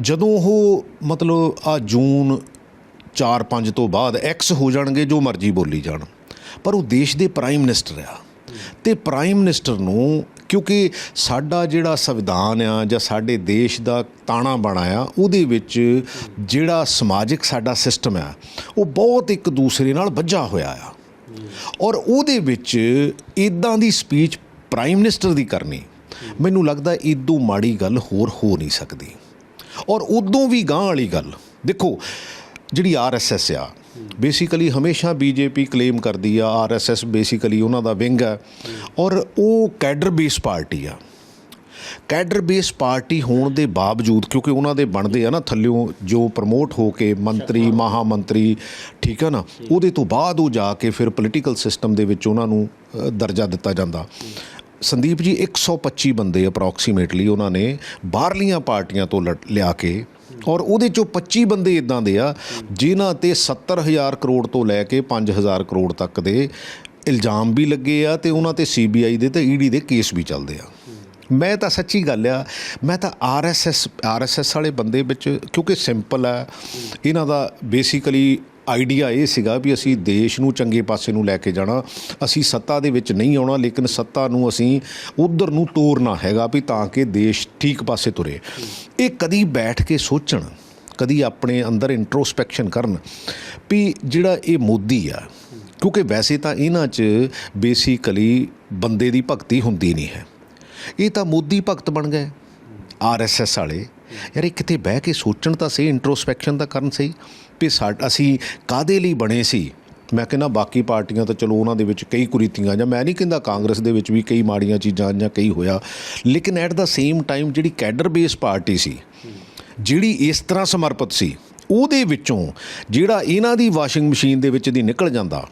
ਜਦੋਂ ਉਹ ਮਤਲਬ ਆ ਜੂਨ 4-5 ਤੋਂ ਬਾਅਦ ਐਕਸ ਹੋ ਜਾਣਗੇ, ਜੋ ਮਰਜ਼ੀ ਬੋਲੀ ਜਾਣ, ਪਰ ਉਹ ਦੇਸ਼ ਦੇ ਪ੍ਰਾਈਮ ਮਿਨਿਸਟਰ ਆ। ਤੇ ਪ੍ਰਾਈਮ ਮਿਨਿਸਟਰ ਨੂੰ ਕਿਉਂਕਿ ਸਾਡਾ ਜਿਹੜਾ ਸੰਵਿਧਾਨ ਆ ਜਾਂ ਸਾਡੇ ਦੇਸ਼ ਦਾ ਤਾਣਾ ਬਾਣਾ ਆ, ਉਹਦੇ ਵਿੱਚ ਜਿਹੜਾ ਸਮਾਜਿਕ ਸਾਡਾ ਸਿਸਟਮ ਆ, ਉਹ ਬਹੁਤ ਇੱਕ ਦੂਸਰੇ ਨਾਲ ਵੱਜਾ ਹੋਇਆ ਆ। ਔਰ ਉਹਦੇ ਵਿੱਚ ਇਦਾਂ ਦੀ ਸਪੀਚ ਪ੍ਰਾਈਮ ਮਿਨਿਸਟਰ ਦੀ ਕਰਨੀ, ਮੈਨੂੰ ਲੱਗਦਾ ਇਦੋਂ ਮਾੜੀ ਗੱਲ ਹੋਰ ਹੋ ਨਹੀਂ ਸਕਦੀ। ਔਰ ਉਦੋਂ ਵੀ ਗਾਂ ਵਾਲੀ ਗੱਲ, ਦੇਖੋ, ਜਿਹੜੀ ਆਰਐਸਐਸ ਆ ਬੇਸਿਕਲੀ ਹਮੇਸ਼ਾ ਬੀਜੇਪੀ ਕਲੇਮ ਕਰਦੀ ਆ ਆਰਐਸਐਸ ਬੇਸਿਕਲੀ ਉਹਨਾਂ ਦਾ ਵਿੰਗ ਆ। ਔਰ ਉਹ ਕੈਡਰ ਬੇਸ ਪਾਰਟੀ ਆ। ਕੈਡਰ ਬੇਸ ਪਾਰਟੀ ਹੋਣ ਦੇ ਬਾਵਜੂਦ ਕਿਉਂਕਿ ਉਹਨਾਂ ਦੇ ਬਣਦੇ ਆ ਨਾ ਥੱਲਿਓਂ ਜੋ ਪ੍ਰਮੋਟ ਹੋ ਕੇ ਮੰਤਰੀ ਮਹਾ ਮੰਤਰੀ ਠੀਕ ਹੈ ਨਾ ਉਹਦੇ ਤੋਂ ਬਾਅਦ ਉਹ ਜਾ ਕੇ ਫਿਰ ਪੋਲੀਟੀਕਲ ਸਿਸਟਮ ਦੇ ਵਿੱਚ ਉਹਨਾਂ ਨੂੰ ਦਰਜਾ ਦਿੱਤਾ ਜਾਂਦਾ। ਸੰਦੀਪ ਜੀ 125 ਬੰਦੇ ਅਪਰੋਕਸੀਮੇਟਲੀ ਉਹਨਾਂ ਨੇ ਬਾਹਰਲੀਆਂ ਪਾਰਟੀਆਂ ਤੋਂ ਲਿਆ ਕੇ ਔਰ ਉਹਦੇ ਚੋਂ 25 ਬੰਦੇ ਇਦਾਂ ਦੇ ਆ, ਜਿਨ੍ਹਾਂ ਤੇ 70000 ਕਰੋੜ ਤੋਂ ਲੈ ਕੇ 5000 ਕਰੋੜ ਤੱਕ ਦੇ ਇਲਜ਼ਾਮ ਵੀ ਲੱਗੇ ਆ ਤੇ ਉਹਨਾਂ ਤੇ ਸੀਬੀਆਈ ਦੇ ਤੇ ਈਡੀ ਦੇ ਕੇਸ ਵੀ ਚੱਲਦੇ ਆ। ਮੈਂ ਤਾਂ ਸੱਚੀ ਗੱਲ ਆ, ਮੈਂ ਤਾਂ ਆਰਐਸਐਸ ਆਰਐਸਐਸ ਵਾਲੇ ਬੰਦੇ ਵਿੱਚ, ਕਿਉਂਕਿ ਸਿੰਪਲ ਆ, ਇਹਨਾਂ ਦਾ ਬੇਸਿਕਲੀ ਆਈਡੀਆ ਇਹ ਸੀਗਾ ਵੀ ਅਸੀਂ ਦੇਸ਼ ਨੂੰ ਚੰਗੇ ਪਾਸੇ ਨੂੰ ਲੈ ਕੇ ਜਾਣਾ। ਅਸੀਂ ਸੱਤਾ ਦੇ ਵਿੱਚ ਨਹੀਂ ਆਉਣਾ, ਲੇਕਿਨ ਸੱਤਾ ਨੂੰ ਅਸੀਂ ਉਧਰ ਨੂੰ ਤੋਰਨਾ ਹੈਗਾ ਵੀ ਤਾਂ ਕਿ ਦੇਸ਼ ਠੀਕ ਪਾਸੇ ਤੁਰੇ। ਇਹ ਕਦੀ ਬੈਠ ਕੇ ਸੋਚਣ, ਕਦੀ ਆਪਣੇ ਅੰਦਰ ਇੰਟਰੋਸਪੈਕਸ਼ਨ ਕਰਨ ਵੀ ਜਿਹੜਾ ਇਹ ਮੋਦੀ ਆ, ਕਿਉਂਕਿ ਵੈਸੇ ਤਾਂ ਇਹਨਾਂ 'ਚ ਬੇਸਿਕਲੀ ਬੰਦੇ ਦੀ ਭਗਤੀ ਹੁੰਦੀ ਨਹੀਂ ਹੈ। ਇਹ ਤਾਂ ਮੋਦੀ ਭਗਤ ਬਣ ਗਏ। ਆਰਐਸਐਸ ਵਾਲੇ। ਯਾਰ ਇਹ ਕਿਤੇ ਬਹਿ ਕੇ ਸੋਚਣ ਤਾਂ ਸਹੀ ਇੰਟਰੋਸਪੈਕਸ਼ਨ ਤਾਂ ਕਰਨ ਸਹੀ ਵੀ ਸਾਡ ਅਸੀਂ ਕਾਦੇ ਲਈ ਬਣੇ ਸੀ? ਮੈਂ ਕਹਿੰਦਾ ਬਾਕੀ ਪਾਰਟੀਆਂ ਤਾਂ ਚਲੋ ਉਹਨਾਂ ਦੇ ਵਿੱਚ ਕਈ ਕੁਰੀਤੀਆਂ ਜਾਂ ਮੈਂ ਨਹੀਂ ਕਹਿੰਦਾ ਕਾਂਗਰਸ ਦੇ ਵਿੱਚ ਵੀ ਕਈ ਮਾੜੀਆਂ ਚੀਜ਼ਾਂ ਜਾਂ ਕਈ ਹੋਇਆ। ਲੇਕਿਨ ਐਟ ਦਾ ਸੇਮ ਟਾਈਮ ਜਿਹੜੀ ਕੈਡਰ ਬੇਸ ਪਾਰਟੀ ਸੀ, ਜਿਹੜੀ ਇਸ ਤਰ੍ਹਾਂ ਸਮਰਪਿਤ ਸੀ, ਉਹਦੇ ਵਿੱਚੋਂ ਜਿਹੜਾ ਇਹਨਾਂ ਦੀ ਵਾਸ਼ਿੰਗ ਮਸ਼ੀਨ ਦੇ ਵਿੱਚ ਦੀ ਨਿਕਲ ਜਾਂਦਾ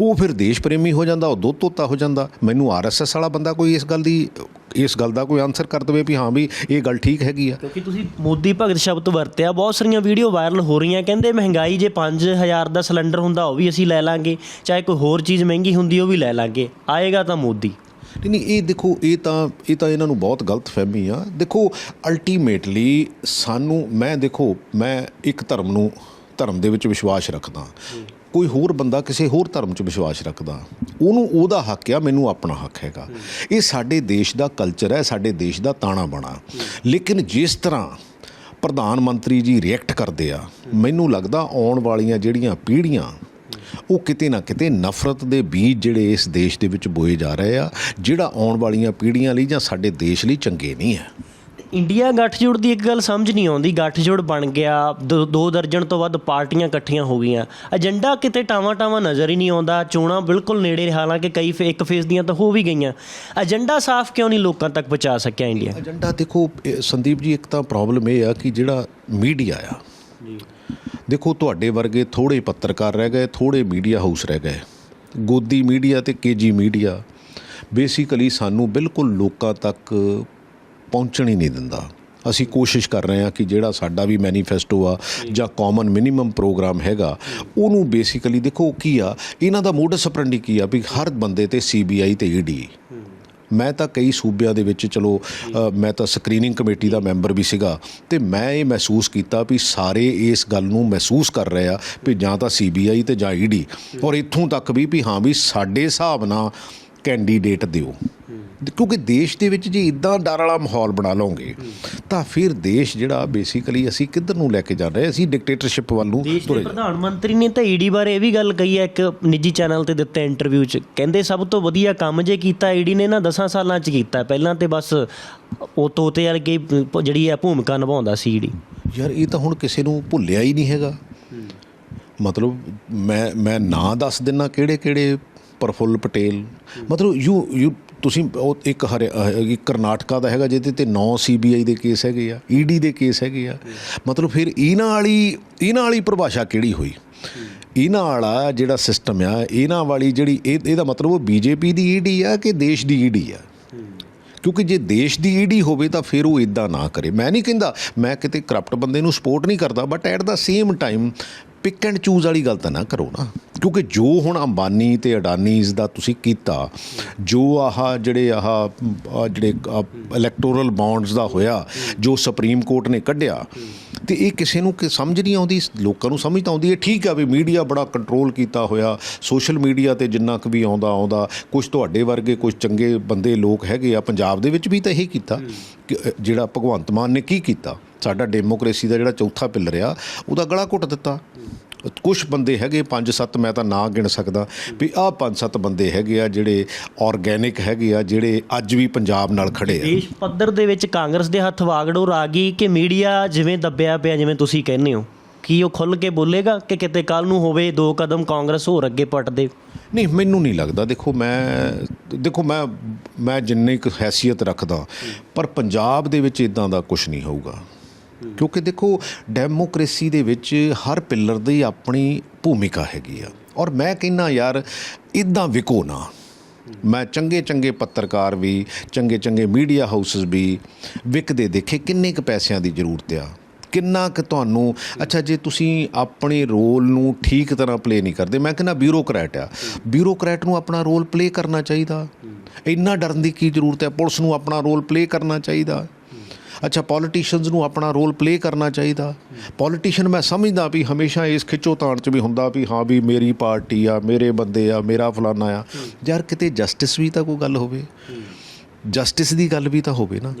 ਉਹ ਫਿਰ ਦੇਸ਼ ਪ੍ਰੇਮੀ ਹੋ ਜਾਂਦਾ ਉਹ ਦੁੱਧ ਤੋਤਾ ਹੋ ਜਾਂਦਾ। ਮੈਨੂੰ ਆਰਐਸਐਸ ਵਾਲਾ ਬੰਦਾ ਕੋਈ ਇਸ ਗੱਲ ਦੀ ਇਸ ਗੱਲ ਦਾ ਕੋਈ ਆਨਸਰ ਕਰ ਦਵੇ ਵੀ ਹਾਂ ਵੀ ਇਹ ਗੱਲ ਠੀਕ ਹੈਗੀ ਆ। ਕਿਉਂਕਿ ਤੁਸੀਂ ਮੋਦੀ ਭਗਤ ਸ਼ਬਦ ਵਰਤਿਆ ਬਹੁਤ ਸਾਰੀਆਂ ਵੀਡੀਓ ਵਾਇਰਲ ਹੋ ਰਹੀਆਂ ਕਹਿੰਦੇ ਮਹਿੰਗਾਈ ਜੇ 5000 ਦਾ ਸਿਲੰਡਰ ਹੁੰਦਾ ਉਹ ਵੀ ਅਸੀਂ ਲੈ ਲਾਂਗੇ। ਚਾਹੇ ਕੋਈ ਹੋਰ ਚੀਜ਼ ਮਹਿੰਗੀ ਹੁੰਦੀ ਉਹ ਵੀ ਲੈ ਲਾਂਗੇ। ਆਏਗਾ ਤਾਂ ਮੋਦੀ। ਨਹੀਂ ਨਹੀਂ ਇਹ ਦੇਖੋ ਇਹ ਤਾਂ ਇਹ ਤਾਂ ਇਹਨਾਂ ਨੂੰ ਬਹੁਤ ਗਲਤ ਫਹਿਮੀ ਆ। ਦੇਖੋ ਅਲਟੀਮੇਟਲੀ ਸਾਨੂੰ ਮੈਂ ਦੇਖੋ ਮੈਂ ਇੱਕ ਧਰਮ ਨੂੰ ਧਰਮ ਦੇ ਵਿੱਚ ਵਿਸ਼ਵਾਸ ਰੱਖਦਾ। ਕੋਈ ਹੋਰ ਬੰਦਾ ਕਿਸੇ ਹੋਰ ਧਰਮ 'ਚ ਵਿਸ਼ਵਾਸ ਰੱਖਦਾ, ਉਹਨੂੰ ਉਹਦਾ ਹੱਕ ਆ, ਮੈਨੂੰ ਆਪਣਾ ਹੱਕ ਹੈਗਾ। ਇਹ ਸਾਡੇ ਦੇਸ਼ ਦਾ ਕਲਚਰ ਹੈ, ਸਾਡੇ ਦੇਸ਼ ਦਾ ਤਾਣਾ ਬਣਾ। ਲੇਕਿਨ ਜਿਸ ਤਰ੍ਹਾਂ ਪ੍ਰਧਾਨ ਮੰਤਰੀ ਜੀ ਰਿਐਕਟ ਕਰਦੇ ਆ, ਮੈਨੂੰ ਲੱਗਦਾ ਆਉਣ ਵਾਲੀਆਂ ਜਿਹੜੀਆਂ ਪੀੜ੍ਹੀਆਂ, ਉਹ ਕਿਤੇ ਨਾ ਕਿਤੇ ਨਫ਼ਰਤ ਦੇ ਬੀਜ ਜਿਹੜੇ ਇਸ ਦੇਸ਼ ਦੇ ਵਿੱਚ ਬੋਏ ਜਾ ਰਹੇ ਆ, ਜਿਹੜਾ ਆਉਣ ਵਾਲੀਆਂ ਪੀੜ੍ਹੀਆਂ ਲਈ ਜਾਂ ਸਾਡੇ ਦੇਸ਼ ਲਈ ਚੰਗੇ ਨਹੀਂ ਹੈ। ਇੰਡੀਆ ਗੱਠਜੋੜ ਦੀ ਇੱਕ ਗੱਲ ਸਮਝ ਨਹੀਂ ਆਉਂਦੀ। ਗੱਠਜੋੜ ਬਣ ਗਿਆ, ਦੋ ਦੋ ਦਰਜਨ ਤੋਂ ਵੱਧ ਪਾਰਟੀਆਂ ਇਕੱਠੀਆਂ ਹੋ ਗਈਆਂ। ਏਜੰਡਾ ਕਿਤੇ ਟਾਵਾਂ ਟਾਵਾਂ ਨਜ਼ਰ ਹੀ ਨਹੀਂ ਆਉਂਦਾ, ਚੋਣਾਂ ਬਿਲਕੁਲ ਨੇੜੇ ਹਾਲਾਂਕਿ ਕਈ ਫੇ ਇੱਕ ਫੇਸ ਦੀਆਂ ਤਾਂ ਹੋ ਵੀ ਗਈਆਂ। ਏਜੰਡਾ ਸਾਫ਼ ਕਿਉਂ ਨਹੀਂ ਲੋਕਾਂ ਤੱਕ ਪਹੁੰਚਾ ਸਕਿਆ ਇੰਡੀਆ? ਏਜੰਡਾ ਦੇਖੋ, ਇਹ ਸੰਦੀਪ ਜੀ, ਇੱਕ ਤਾਂ ਪ੍ਰੋਬਲਮ ਇਹ ਆ ਕਿ ਜਿਹੜਾ ਮੀਡੀਆ ਆ, ਦੇਖੋ ਤੁਹਾਡੇ ਵਰਗੇ ਥੋੜੇ ਪੱਤਰਕਾਰ ਰਹਿ ਗਏ ਥੋੜੇ ਮੀਡੀਆ ਹਾਊਸ ਰਹਿ ਗਏ। ਗੋਦੀ ਮੀਡੀਆ ਤੇ ਕੇਜੀ ਮੀਡੀਆ, ਬੇਸਿਕਲੀ ਸਾਨੂੰ ਬਿਲਕੁਲ ਲੋਕਾਂ ਤੱਕ ਪਹੁੰਚਣ ਹੀ ਨਹੀਂ ਦਿੰਦਾ। ਅਸੀਂ ਕੋਸ਼ਿਸ਼ ਕਰ ਰਹੇ ਹਾਂ ਕਿ ਜਿਹੜਾ ਸਾਡਾ ਵੀ ਮੈਨੀਫੈਸਟੋ ਆ ਜਾਂ ਕਾਮਨ ਮਿਨੀਮਮ ਪ੍ਰੋਗਰਾਮ ਹੈਗਾ, ਉਹਨੂੰ ਬੇਸਿਕਲੀ ਦੇਖੋ ਕੀ ਆ, ਇਹਨਾਂ ਦਾ ਮੋਡਸ ਆਪਰੈਂਡੀ ਕੀ ਆ ਵੀ ਹਰ ਬੰਦੇ ਤੇ ਸੀਬੀਆਈ ਤੇ ਈਡੀ ਮੈਂ ਤਾਂ ਕਈ ਸੂਬਿਆਂ ਦੇ ਵਿੱਚ ਚਲੋ ਮੈਂ ਤਾਂ ਸਕਰੀਨਿੰਗ ਕਮੇਟੀ ਦਾ ਮੈਂਬਰ ਵੀ ਸੀਗਾ ਤੇ ਮੈਂ ਇਹ ਮਹਿਸੂਸ ਕੀਤਾ ਵੀ ਸਾਰੇ ਇਸ ਗੱਲ ਨੂੰ ਮਹਿਸੂਸ ਕਰ ਰਹੇ ਆ ਵੀ ਜਾਂ ਤਾਂ ਸੀਬੀਆਈ ਤੇ ਜਾਂ ਈਡੀ ਔਰ ਇੱਥੋਂ ਤੱਕ ਵੀ ਵੀ ਹਾਂ ਵੀ ਸਾਡੇ ਹਿਸਾਬ ਨਾਲ ਕੈਂਡੀਡੇਟ ਦਿਓ। ਕਿਉਂਕਿ ਦੇਸ਼ ਦੇ ਵਿੱਚ ਜੇ ਇਦਾਂ ਡਰ ਵਾਲਾ ਮਾਹੌਲ ਬਣਾ ਲਓਗੇ ਤਾਂ ਫਿਰ ਦੇਸ਼ ਜਿਹੜਾ ਬੇਸਿਕਲੀ ਅਸੀਂ ਕਿੱਧਰ ਨੂੰ ਲੈ ਕੇ ਜਾ ਰਹੇ ਅਸੀਂ ਡਿਕਟੇਟਰਸ਼ਿਪ ਵੱਲ ਨੂੰ ਤੁਰੇ ਜਾ ਪ੍ਰਧਾਨ ਮੰਤਰੀ ਨੇ ਤਾਂ ਈਡੀ ਬਾਰੇ ਇਹ ਵੀ ਗੱਲ ਕਹੀ ਹੈ ਇੱਕ ਨਿੱਜੀ ਚੈਨਲ ਤੇ ਦਿੱਤੇ ਇੰਟਰਵਿਊ 'ਚ। ਕਹਿੰਦੇ ਸਭ ਤੋਂ ਵਧੀਆ ਕੰਮ ਜੇ ਕੀਤਾ ਈਡੀ ਨੇ ਨਾ 10 ਸਾਲਾਂ 'ਚ ਕੀਤਾ। ਪਹਿਲਾਂ ਤੇ ਬਸ ਉਹ ਤੋਤੇ ਵਰਗੀ ਜਿਹੜੀ ਹੈ ਭੂਮਿਕਾ ਨਿਭਾਉਂਦਾ ਸੀ ਈਡੀ। ਯਾਰ ਇਹ ਤਾਂ ਹੁਣ ਕਿਸੇ ਨੂੰ ਭੁੱਲਿਆ ਹੀ ਨਹੀਂ ਹੈਗਾ। ਮਤਲਬ ਮੈਂ ਮੈਂ ਨਾਂ ਦੱਸ ਦਿੰਨਾ ਕਿਹੜੇ ਕਿਹੜੇ ਪ੍ਰਫੁੱਲ ਪਟੇਲ। ਮਤਲਬ ਯੂ ਯੂ, ਤੁਸੀਂ ਉਹ ਇੱਕ ਹਰਿ ਕਰਨਾਟਕਾ ਦਾ ਹੈਗਾ ਜਿਹਦੇ ਤੇ 9 ਸੀਬੀਆਈ ਦੇ ਕੇਸ ਹੈਗੇ ਆ ਈਡੀ ਦੇ ਕੇਸ ਹੈਗੇ ਆ। ਮਤਲਬ ਫਿਰ ਇਹਨਾਂ ਵਾਲੀ ਇਹਨਾਂ ਵਾਲੀ ਪਰਿਭਾਸ਼ਾ ਕਿਹੜੀ ਹੋਈ? ਇਹਨਾਂ ਵਾਲਾ ਜਿਹੜਾ ਸਿਸਟਮ ਆ, ਇਹਨਾਂ ਵਾਲੀ ਜਿਹੜੀ, ਇਹ, ਇਹਦਾ ਮਤਲਬ ਉਹ ਬੀਜੇਪੀ ਦੀ ਈਡੀ ਆ ਕਿ ਦੇਸ਼ ਦੀ ਈਡੀ ਆ? ਕਿਉਂਕਿ ਜੇ ਦੇਸ਼ ਦੀ ਈਡੀ ਹੋਵੇ ਤਾਂ ਫਿਰ ਉਹ ਇਦਾਂ ਨਾ ਕਰੇ। ਮੈਂ ਨਹੀਂ ਕਹਿੰਦਾ, ਮੈਂ ਕਿਤੇ ਕਰਪਟ ਬੰਦੇ ਨੂੰ ਸਪੋਰਟ ਨਹੀਂ ਕਰਦਾ but at the same time pick and choose ਵਾਲੀ ਗੱਲ ਤਾਂ ਨਾ ਕਰੋ ਨਾ। ਕਿਉਂਕਿ ਜੋ ਹੁਣ ਅੰਬਾਨੀ ਤੇ ਅਡਾਨੀਜ਼ ਦਾ ਤੁਸੀਂ ਕੀਤਾ, ਜੋ ਆਹ ਜਿਹੜੇ ਆਹ ਜਿਹੜੇ ਇਲੈਕਟੋਰਲ ਬੌਂਡਸ ਦਾ ਹੋਇਆ, ਜੋ ਸੁਪਰੀਮ ਕੋਰਟ ਨੇ ਕੱਢਿਆ ਤੇ ਇਹ ਕਿਸੇ ਨੂੰ ਕਿ ਸਮਝ ਨਹੀਂ ਆਉਂਦੀ ਲੋਕਾਂ ਨੂੰ ਸਮਝ ਤਾਂ ਆਉਂਦੀ ਹੈ। ਠੀਕ ਆ ਵੀ ਮੀਡੀਆ ਬੜਾ ਕੰਟਰੋਲ ਕੀਤਾ ਹੋਇਆ ਸੋਸ਼ਲ ਮੀਡੀਆ ਤੇ ਜਿੰਨਾ ਕੁ ਵੀ ਆਉਂਦਾ ਆਉਂਦਾ ਕੁਝ ਤੁਹਾਡੇ ਵਰਗੇ ਕੁਝ ਚੰਗੇ ਬੰਦੇ ਲੋਕ ਹੈਗੇ ਆ ਪੰਜਾਬ ਦੇ ਵਿੱਚ ਵੀ ਤਾਂ ਇਹ ਕੀਤਾ ਕਿ, ਜਿਹੜਾ ਭਗਵੰਤ ਮਾਨ ਨੇ ਕੀ ਕੀਤਾ? ਸਾਡਾ ਡੈਮੋਕ੍ਰੇਸੀ ਦਾ ਜਿਹੜਾ ਚੌਥਾ ਪਿੱਲਰ ਆ ਉਹਦਾ ਗਲਾ ਘੁੱਟ ਦਿੱਤਾ। ਕੁਝ ਬੰਦੇ ਹੈਗੇ 5-7 ਮੈਂ ਤਾਂ ਨਾਂ ਗਿਣ ਸਕਦਾ ਵੀ ਆਹ 5-7 ਬੰਦੇ ਹੈਗੇ ਆ ਜਿਹੜੇ ਆਰਗੈਨਿਕ ਹੈਗੇ ਆ ਜਿਹੜੇ ਅੱਜ ਵੀ ਪੰਜਾਬ ਨਾਲ ਖੜੇ ਆ। ਦੇਸ਼ ਪੱਧਰ ਦੇ ਵਿੱਚ ਕਾਂਗਰਸ ਦੇ ਹੱਥ ਵਾਗੜੋਰ ਆ ਗਈ ਕਿ ਮੀਡੀਆ ਜਿਵੇਂ ਦੱਬਿਆ ਪਿਆ ਜਿਵੇਂ ਤੁਸੀਂ ਕਹਿੰਦੇ ਹੋ? ਕੀ ਉਹ ਖੁੱਲ ਕੇ ਬੋਲੇਗਾ ਕਿ ਕਿਤੇ ਕੱਲ ਨੂੰ ਹੋਵੇ ਦੋ ਕਦਮ ਕਾਂਗਰਸ ਹੋਰ ਅੱਗੇ ਪੱਟ ਦੇ? ਨਹੀਂ ਮੈਨੂੰ ਨਹੀਂ ਲੱਗਦਾ। ਦੇਖੋ ਮੈਂ ਦੇਖੋ ਮੈਂ ਮੈਂ ਜਿੰਨੀ ਕੁ ਹੈਸੀਅਤ ਰੱਖਦਾ ਪਰ ਪੰਜਾਬ ਦੇ ਵਿੱਚ ਇਦਾਂ ਦਾ ਕੁਝ ਨਹੀਂ ਹੋਊਗਾ। ਕਿਉਂਕਿ ਦੇਖੋ ਡੈਮੋਕ੍ਰੇਸੀ ਦੇ ਵਿੱਚ ਹਰ ਪਿੱਲਰ ਦੀ ਆਪਣੀ ਭੂਮਿਕਾ ਹੈਗੀ ਆ। ਔਰ ਮੈਂ ਕਹਿੰਨਾ, ਯਾਰ ਇਦਾਂ ਵਿਕੋ ਨਾ। ਮੈਂ ਚੰਗੇ ਚੰਗੇ ਪੱਤਰਕਾਰ ਵੀ ਚੰਗੇ ਚੰਗੇ ਮੀਡੀਆ ਹਾਊਸਸ ਵੀ ਵਿਕਦੇ ਦੇਖੇ, ਕਿੰਨੇ ਕੁ ਪੈਸਿਆਂ ਦੀ ਜ਼ਰੂਰਤ ਆ? ਕਿੰਨਾ ਕੁ ਤੁਹਾਨੂੰ, ਅੱਛਾ, ਜੇ ਤੁਸੀਂ ਆਪਣੇ ਰੋਲ ਨੂੰ ਠੀਕ ਤਰ੍ਹਾਂ ਪਲੇ ਨਹੀਂ ਕਰਦੇ, ਮੈਂ ਕਹਿੰਦਾ ਬਿਊਰੋਕਰੈਟ ਆ। ਬਿਊਰੋਕਰੈਟ ਨੂੰ ਆਪਣਾ ਰੋਲ ਪਲੇ ਕਰਨਾ ਚਾਹੀਦਾ। ਇੰਨਾ ਡਰਨ ਦੀ ਕੀ ਜ਼ਰੂਰਤ ਹੈ? ਪੁਲਿਸ ਨੂੰ ਆਪਣਾ ਰੋਲ ਪਲੇ ਕਰਨਾ ਚਾਹੀਦਾ। ਅੱਛਾ ਪੋਲੀਟੀਸ਼ੀਅਨਸ ਨੂੰ ਆਪਣਾ ਰੋਲ ਪਲੇ ਕਰਨਾ ਚਾਹੀਦਾ। ਪੋਲੀਟੀਸ਼ੀਅਨ ਮੈਂ ਸਮਝਦਾ ਵੀ ਹਮੇਸ਼ਾ ਇਸ ਖਿੱਚੋਤਾਣ 'ਚ ਵੀ ਹੁੰਦਾ ਵੀ ਹਾਂ ਵੀ ਮੇਰੀ ਪਾਰਟੀ ਆ ਮੇਰੇ ਬੰਦੇ ਆ ਮੇਰਾ ਫਲਾਨਾ ਆ। ਯਾਰ ਕਿਤੇ ਜਸਟਿਸ ਵੀ ਤਾਂ ਕੋਈ ਗੱਲ ਹੋਵੇ। ਜਸਟਿਸ ਦੀ ਗੱਲ ਵੀ ਤਾਂ ਹੋਵੇ ਨਾ।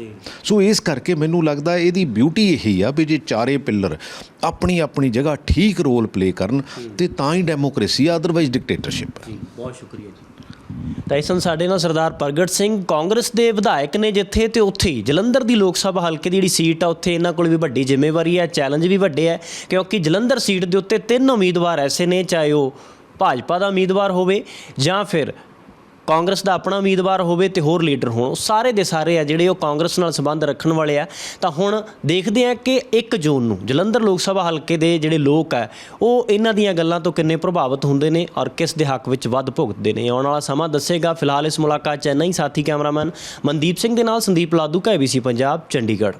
ਸੋ ਇਸ ਕਰਕੇ ਮੈਨੂੰ ਲੱਗਦਾ ਇਹਦੀ ਬਿਊਟੀ ਇਹੀ ਆ ਵੀ ਜੇ ਚਾਰੇ ਪਿੱਲਰ ਆਪਣੀ ਆਪਣੀ ਜਗ੍ਹਾ ਠੀਕ ਰੋਲ ਪਲੇ ਕਰਨ ਤੇ ਤਾਂ ਹੀ ਡੈਮੋਕ੍ਰੇਸੀ ਆ ਅਦਰਵਾਈਜ਼ ਡਿਕਟੇਟਰਸ਼ਿਪ ਹੈ ਬਹੁਤ ਸ਼ੁਕਰੀਆ ਜੀ। ਤਾਂ ਇਸ ਨੂੰ ਸਾਡੇ ਨਾਲ ਸਰਦਾਰ ਪ੍ਰਗਟ ਸਿੰਘ ਕਾਂਗਰਸ ਦੇ ਵਿਧਾਇਕ ਨੇ ਜਿੱਥੇ ਤੇ ਉੱਥੇ ਹੀ ਜਲੰਧਰ ਦੀ ਲੋਕ ਸਭਾ ਹਲਕੇ ਦੀ ਜਿਹੜੀ ਸੀਟ ਆ ਉੱਥੇ ਇਹਨਾਂ ਕੋਲ ਵੀ ਵੱਡੀ ਜ਼ਿੰਮੇਵਾਰੀ ਹੈ ਚੈਲੰਜ ਵੀ ਵੱਡੇ ਹੈ ਕਿਉਂਕਿ ਜਲੰਧਰ ਸੀਟ ਦੇ ਉੱਤੇ ਤਿੰਨ ਉਮੀਦਵਾਰ ਐਸੇ ਨੇ ਚਾਹੇ ਉਹ ਭਾਜਪਾ ਦਾ ਉਮੀਦਵਾਰ ਹੋਵੇ ਜਾਂ ਫਿਰ ਕਾਂਗਰਸ ਦਾ ਆਪਣਾ ਉਮੀਦਵਾਰ ਹੋਵੇ ਤੇ ਹੋਰ ਲੀਡਰ ਹੋਣ। ਉਹ ਸਾਰੇ ਦੇ ਸਾਰੇ ਆ ਜਿਹੜੇ ਉਹ ਕਾਂਗਰਸ ਨਾਲ ਸੰਬੰਧ ਰੱਖਣ ਵਾਲੇ ਆ। ਤਾਂ ਹੁਣ ਦੇਖਦੇ ਆ ਕਿ 1 ਜੂਨ ਨੂੰ ਜਲੰਧਰ ਲੋਕ ਸਭਾ ਹਲਕੇ ਦੇ ਜਿਹੜੇ ਲੋਕ ਆ, ਉਹ ਇਹਨਾਂ ਦੀਆਂ ਗੱਲਾਂ ਤੋਂ ਕਿੰਨੇ ਪ੍ਰਭਾਵਿਤ ਹੁੰਦੇ ਨੇ ਔਰ ਕਿਸ ਦੇ ਹੱਕ ਵਿੱਚ ਵੱਧ ਭੁਗਤਦੇ ਨੇ। ਆਉਣ ਵਾਲਾ ਸਮਾਂ ਦੱਸੇਗਾ। ਫਿਲਹਾਲ ਇਸ ਮੁਲਾਕਾਤ ਚ ਇੰਨਾ ਹੀ ਸਾਥੀ ਕੈਮਰਾਮੈਨ ਮਨਦੀਪ ਸਿੰਘ ਦੇ ਨਾਲ ਸੰਦੀਪ ਲਾਦੂ ਕਾ ABC ਪੰਜਾਬ, ਚੰਡੀਗੜ੍ਹ।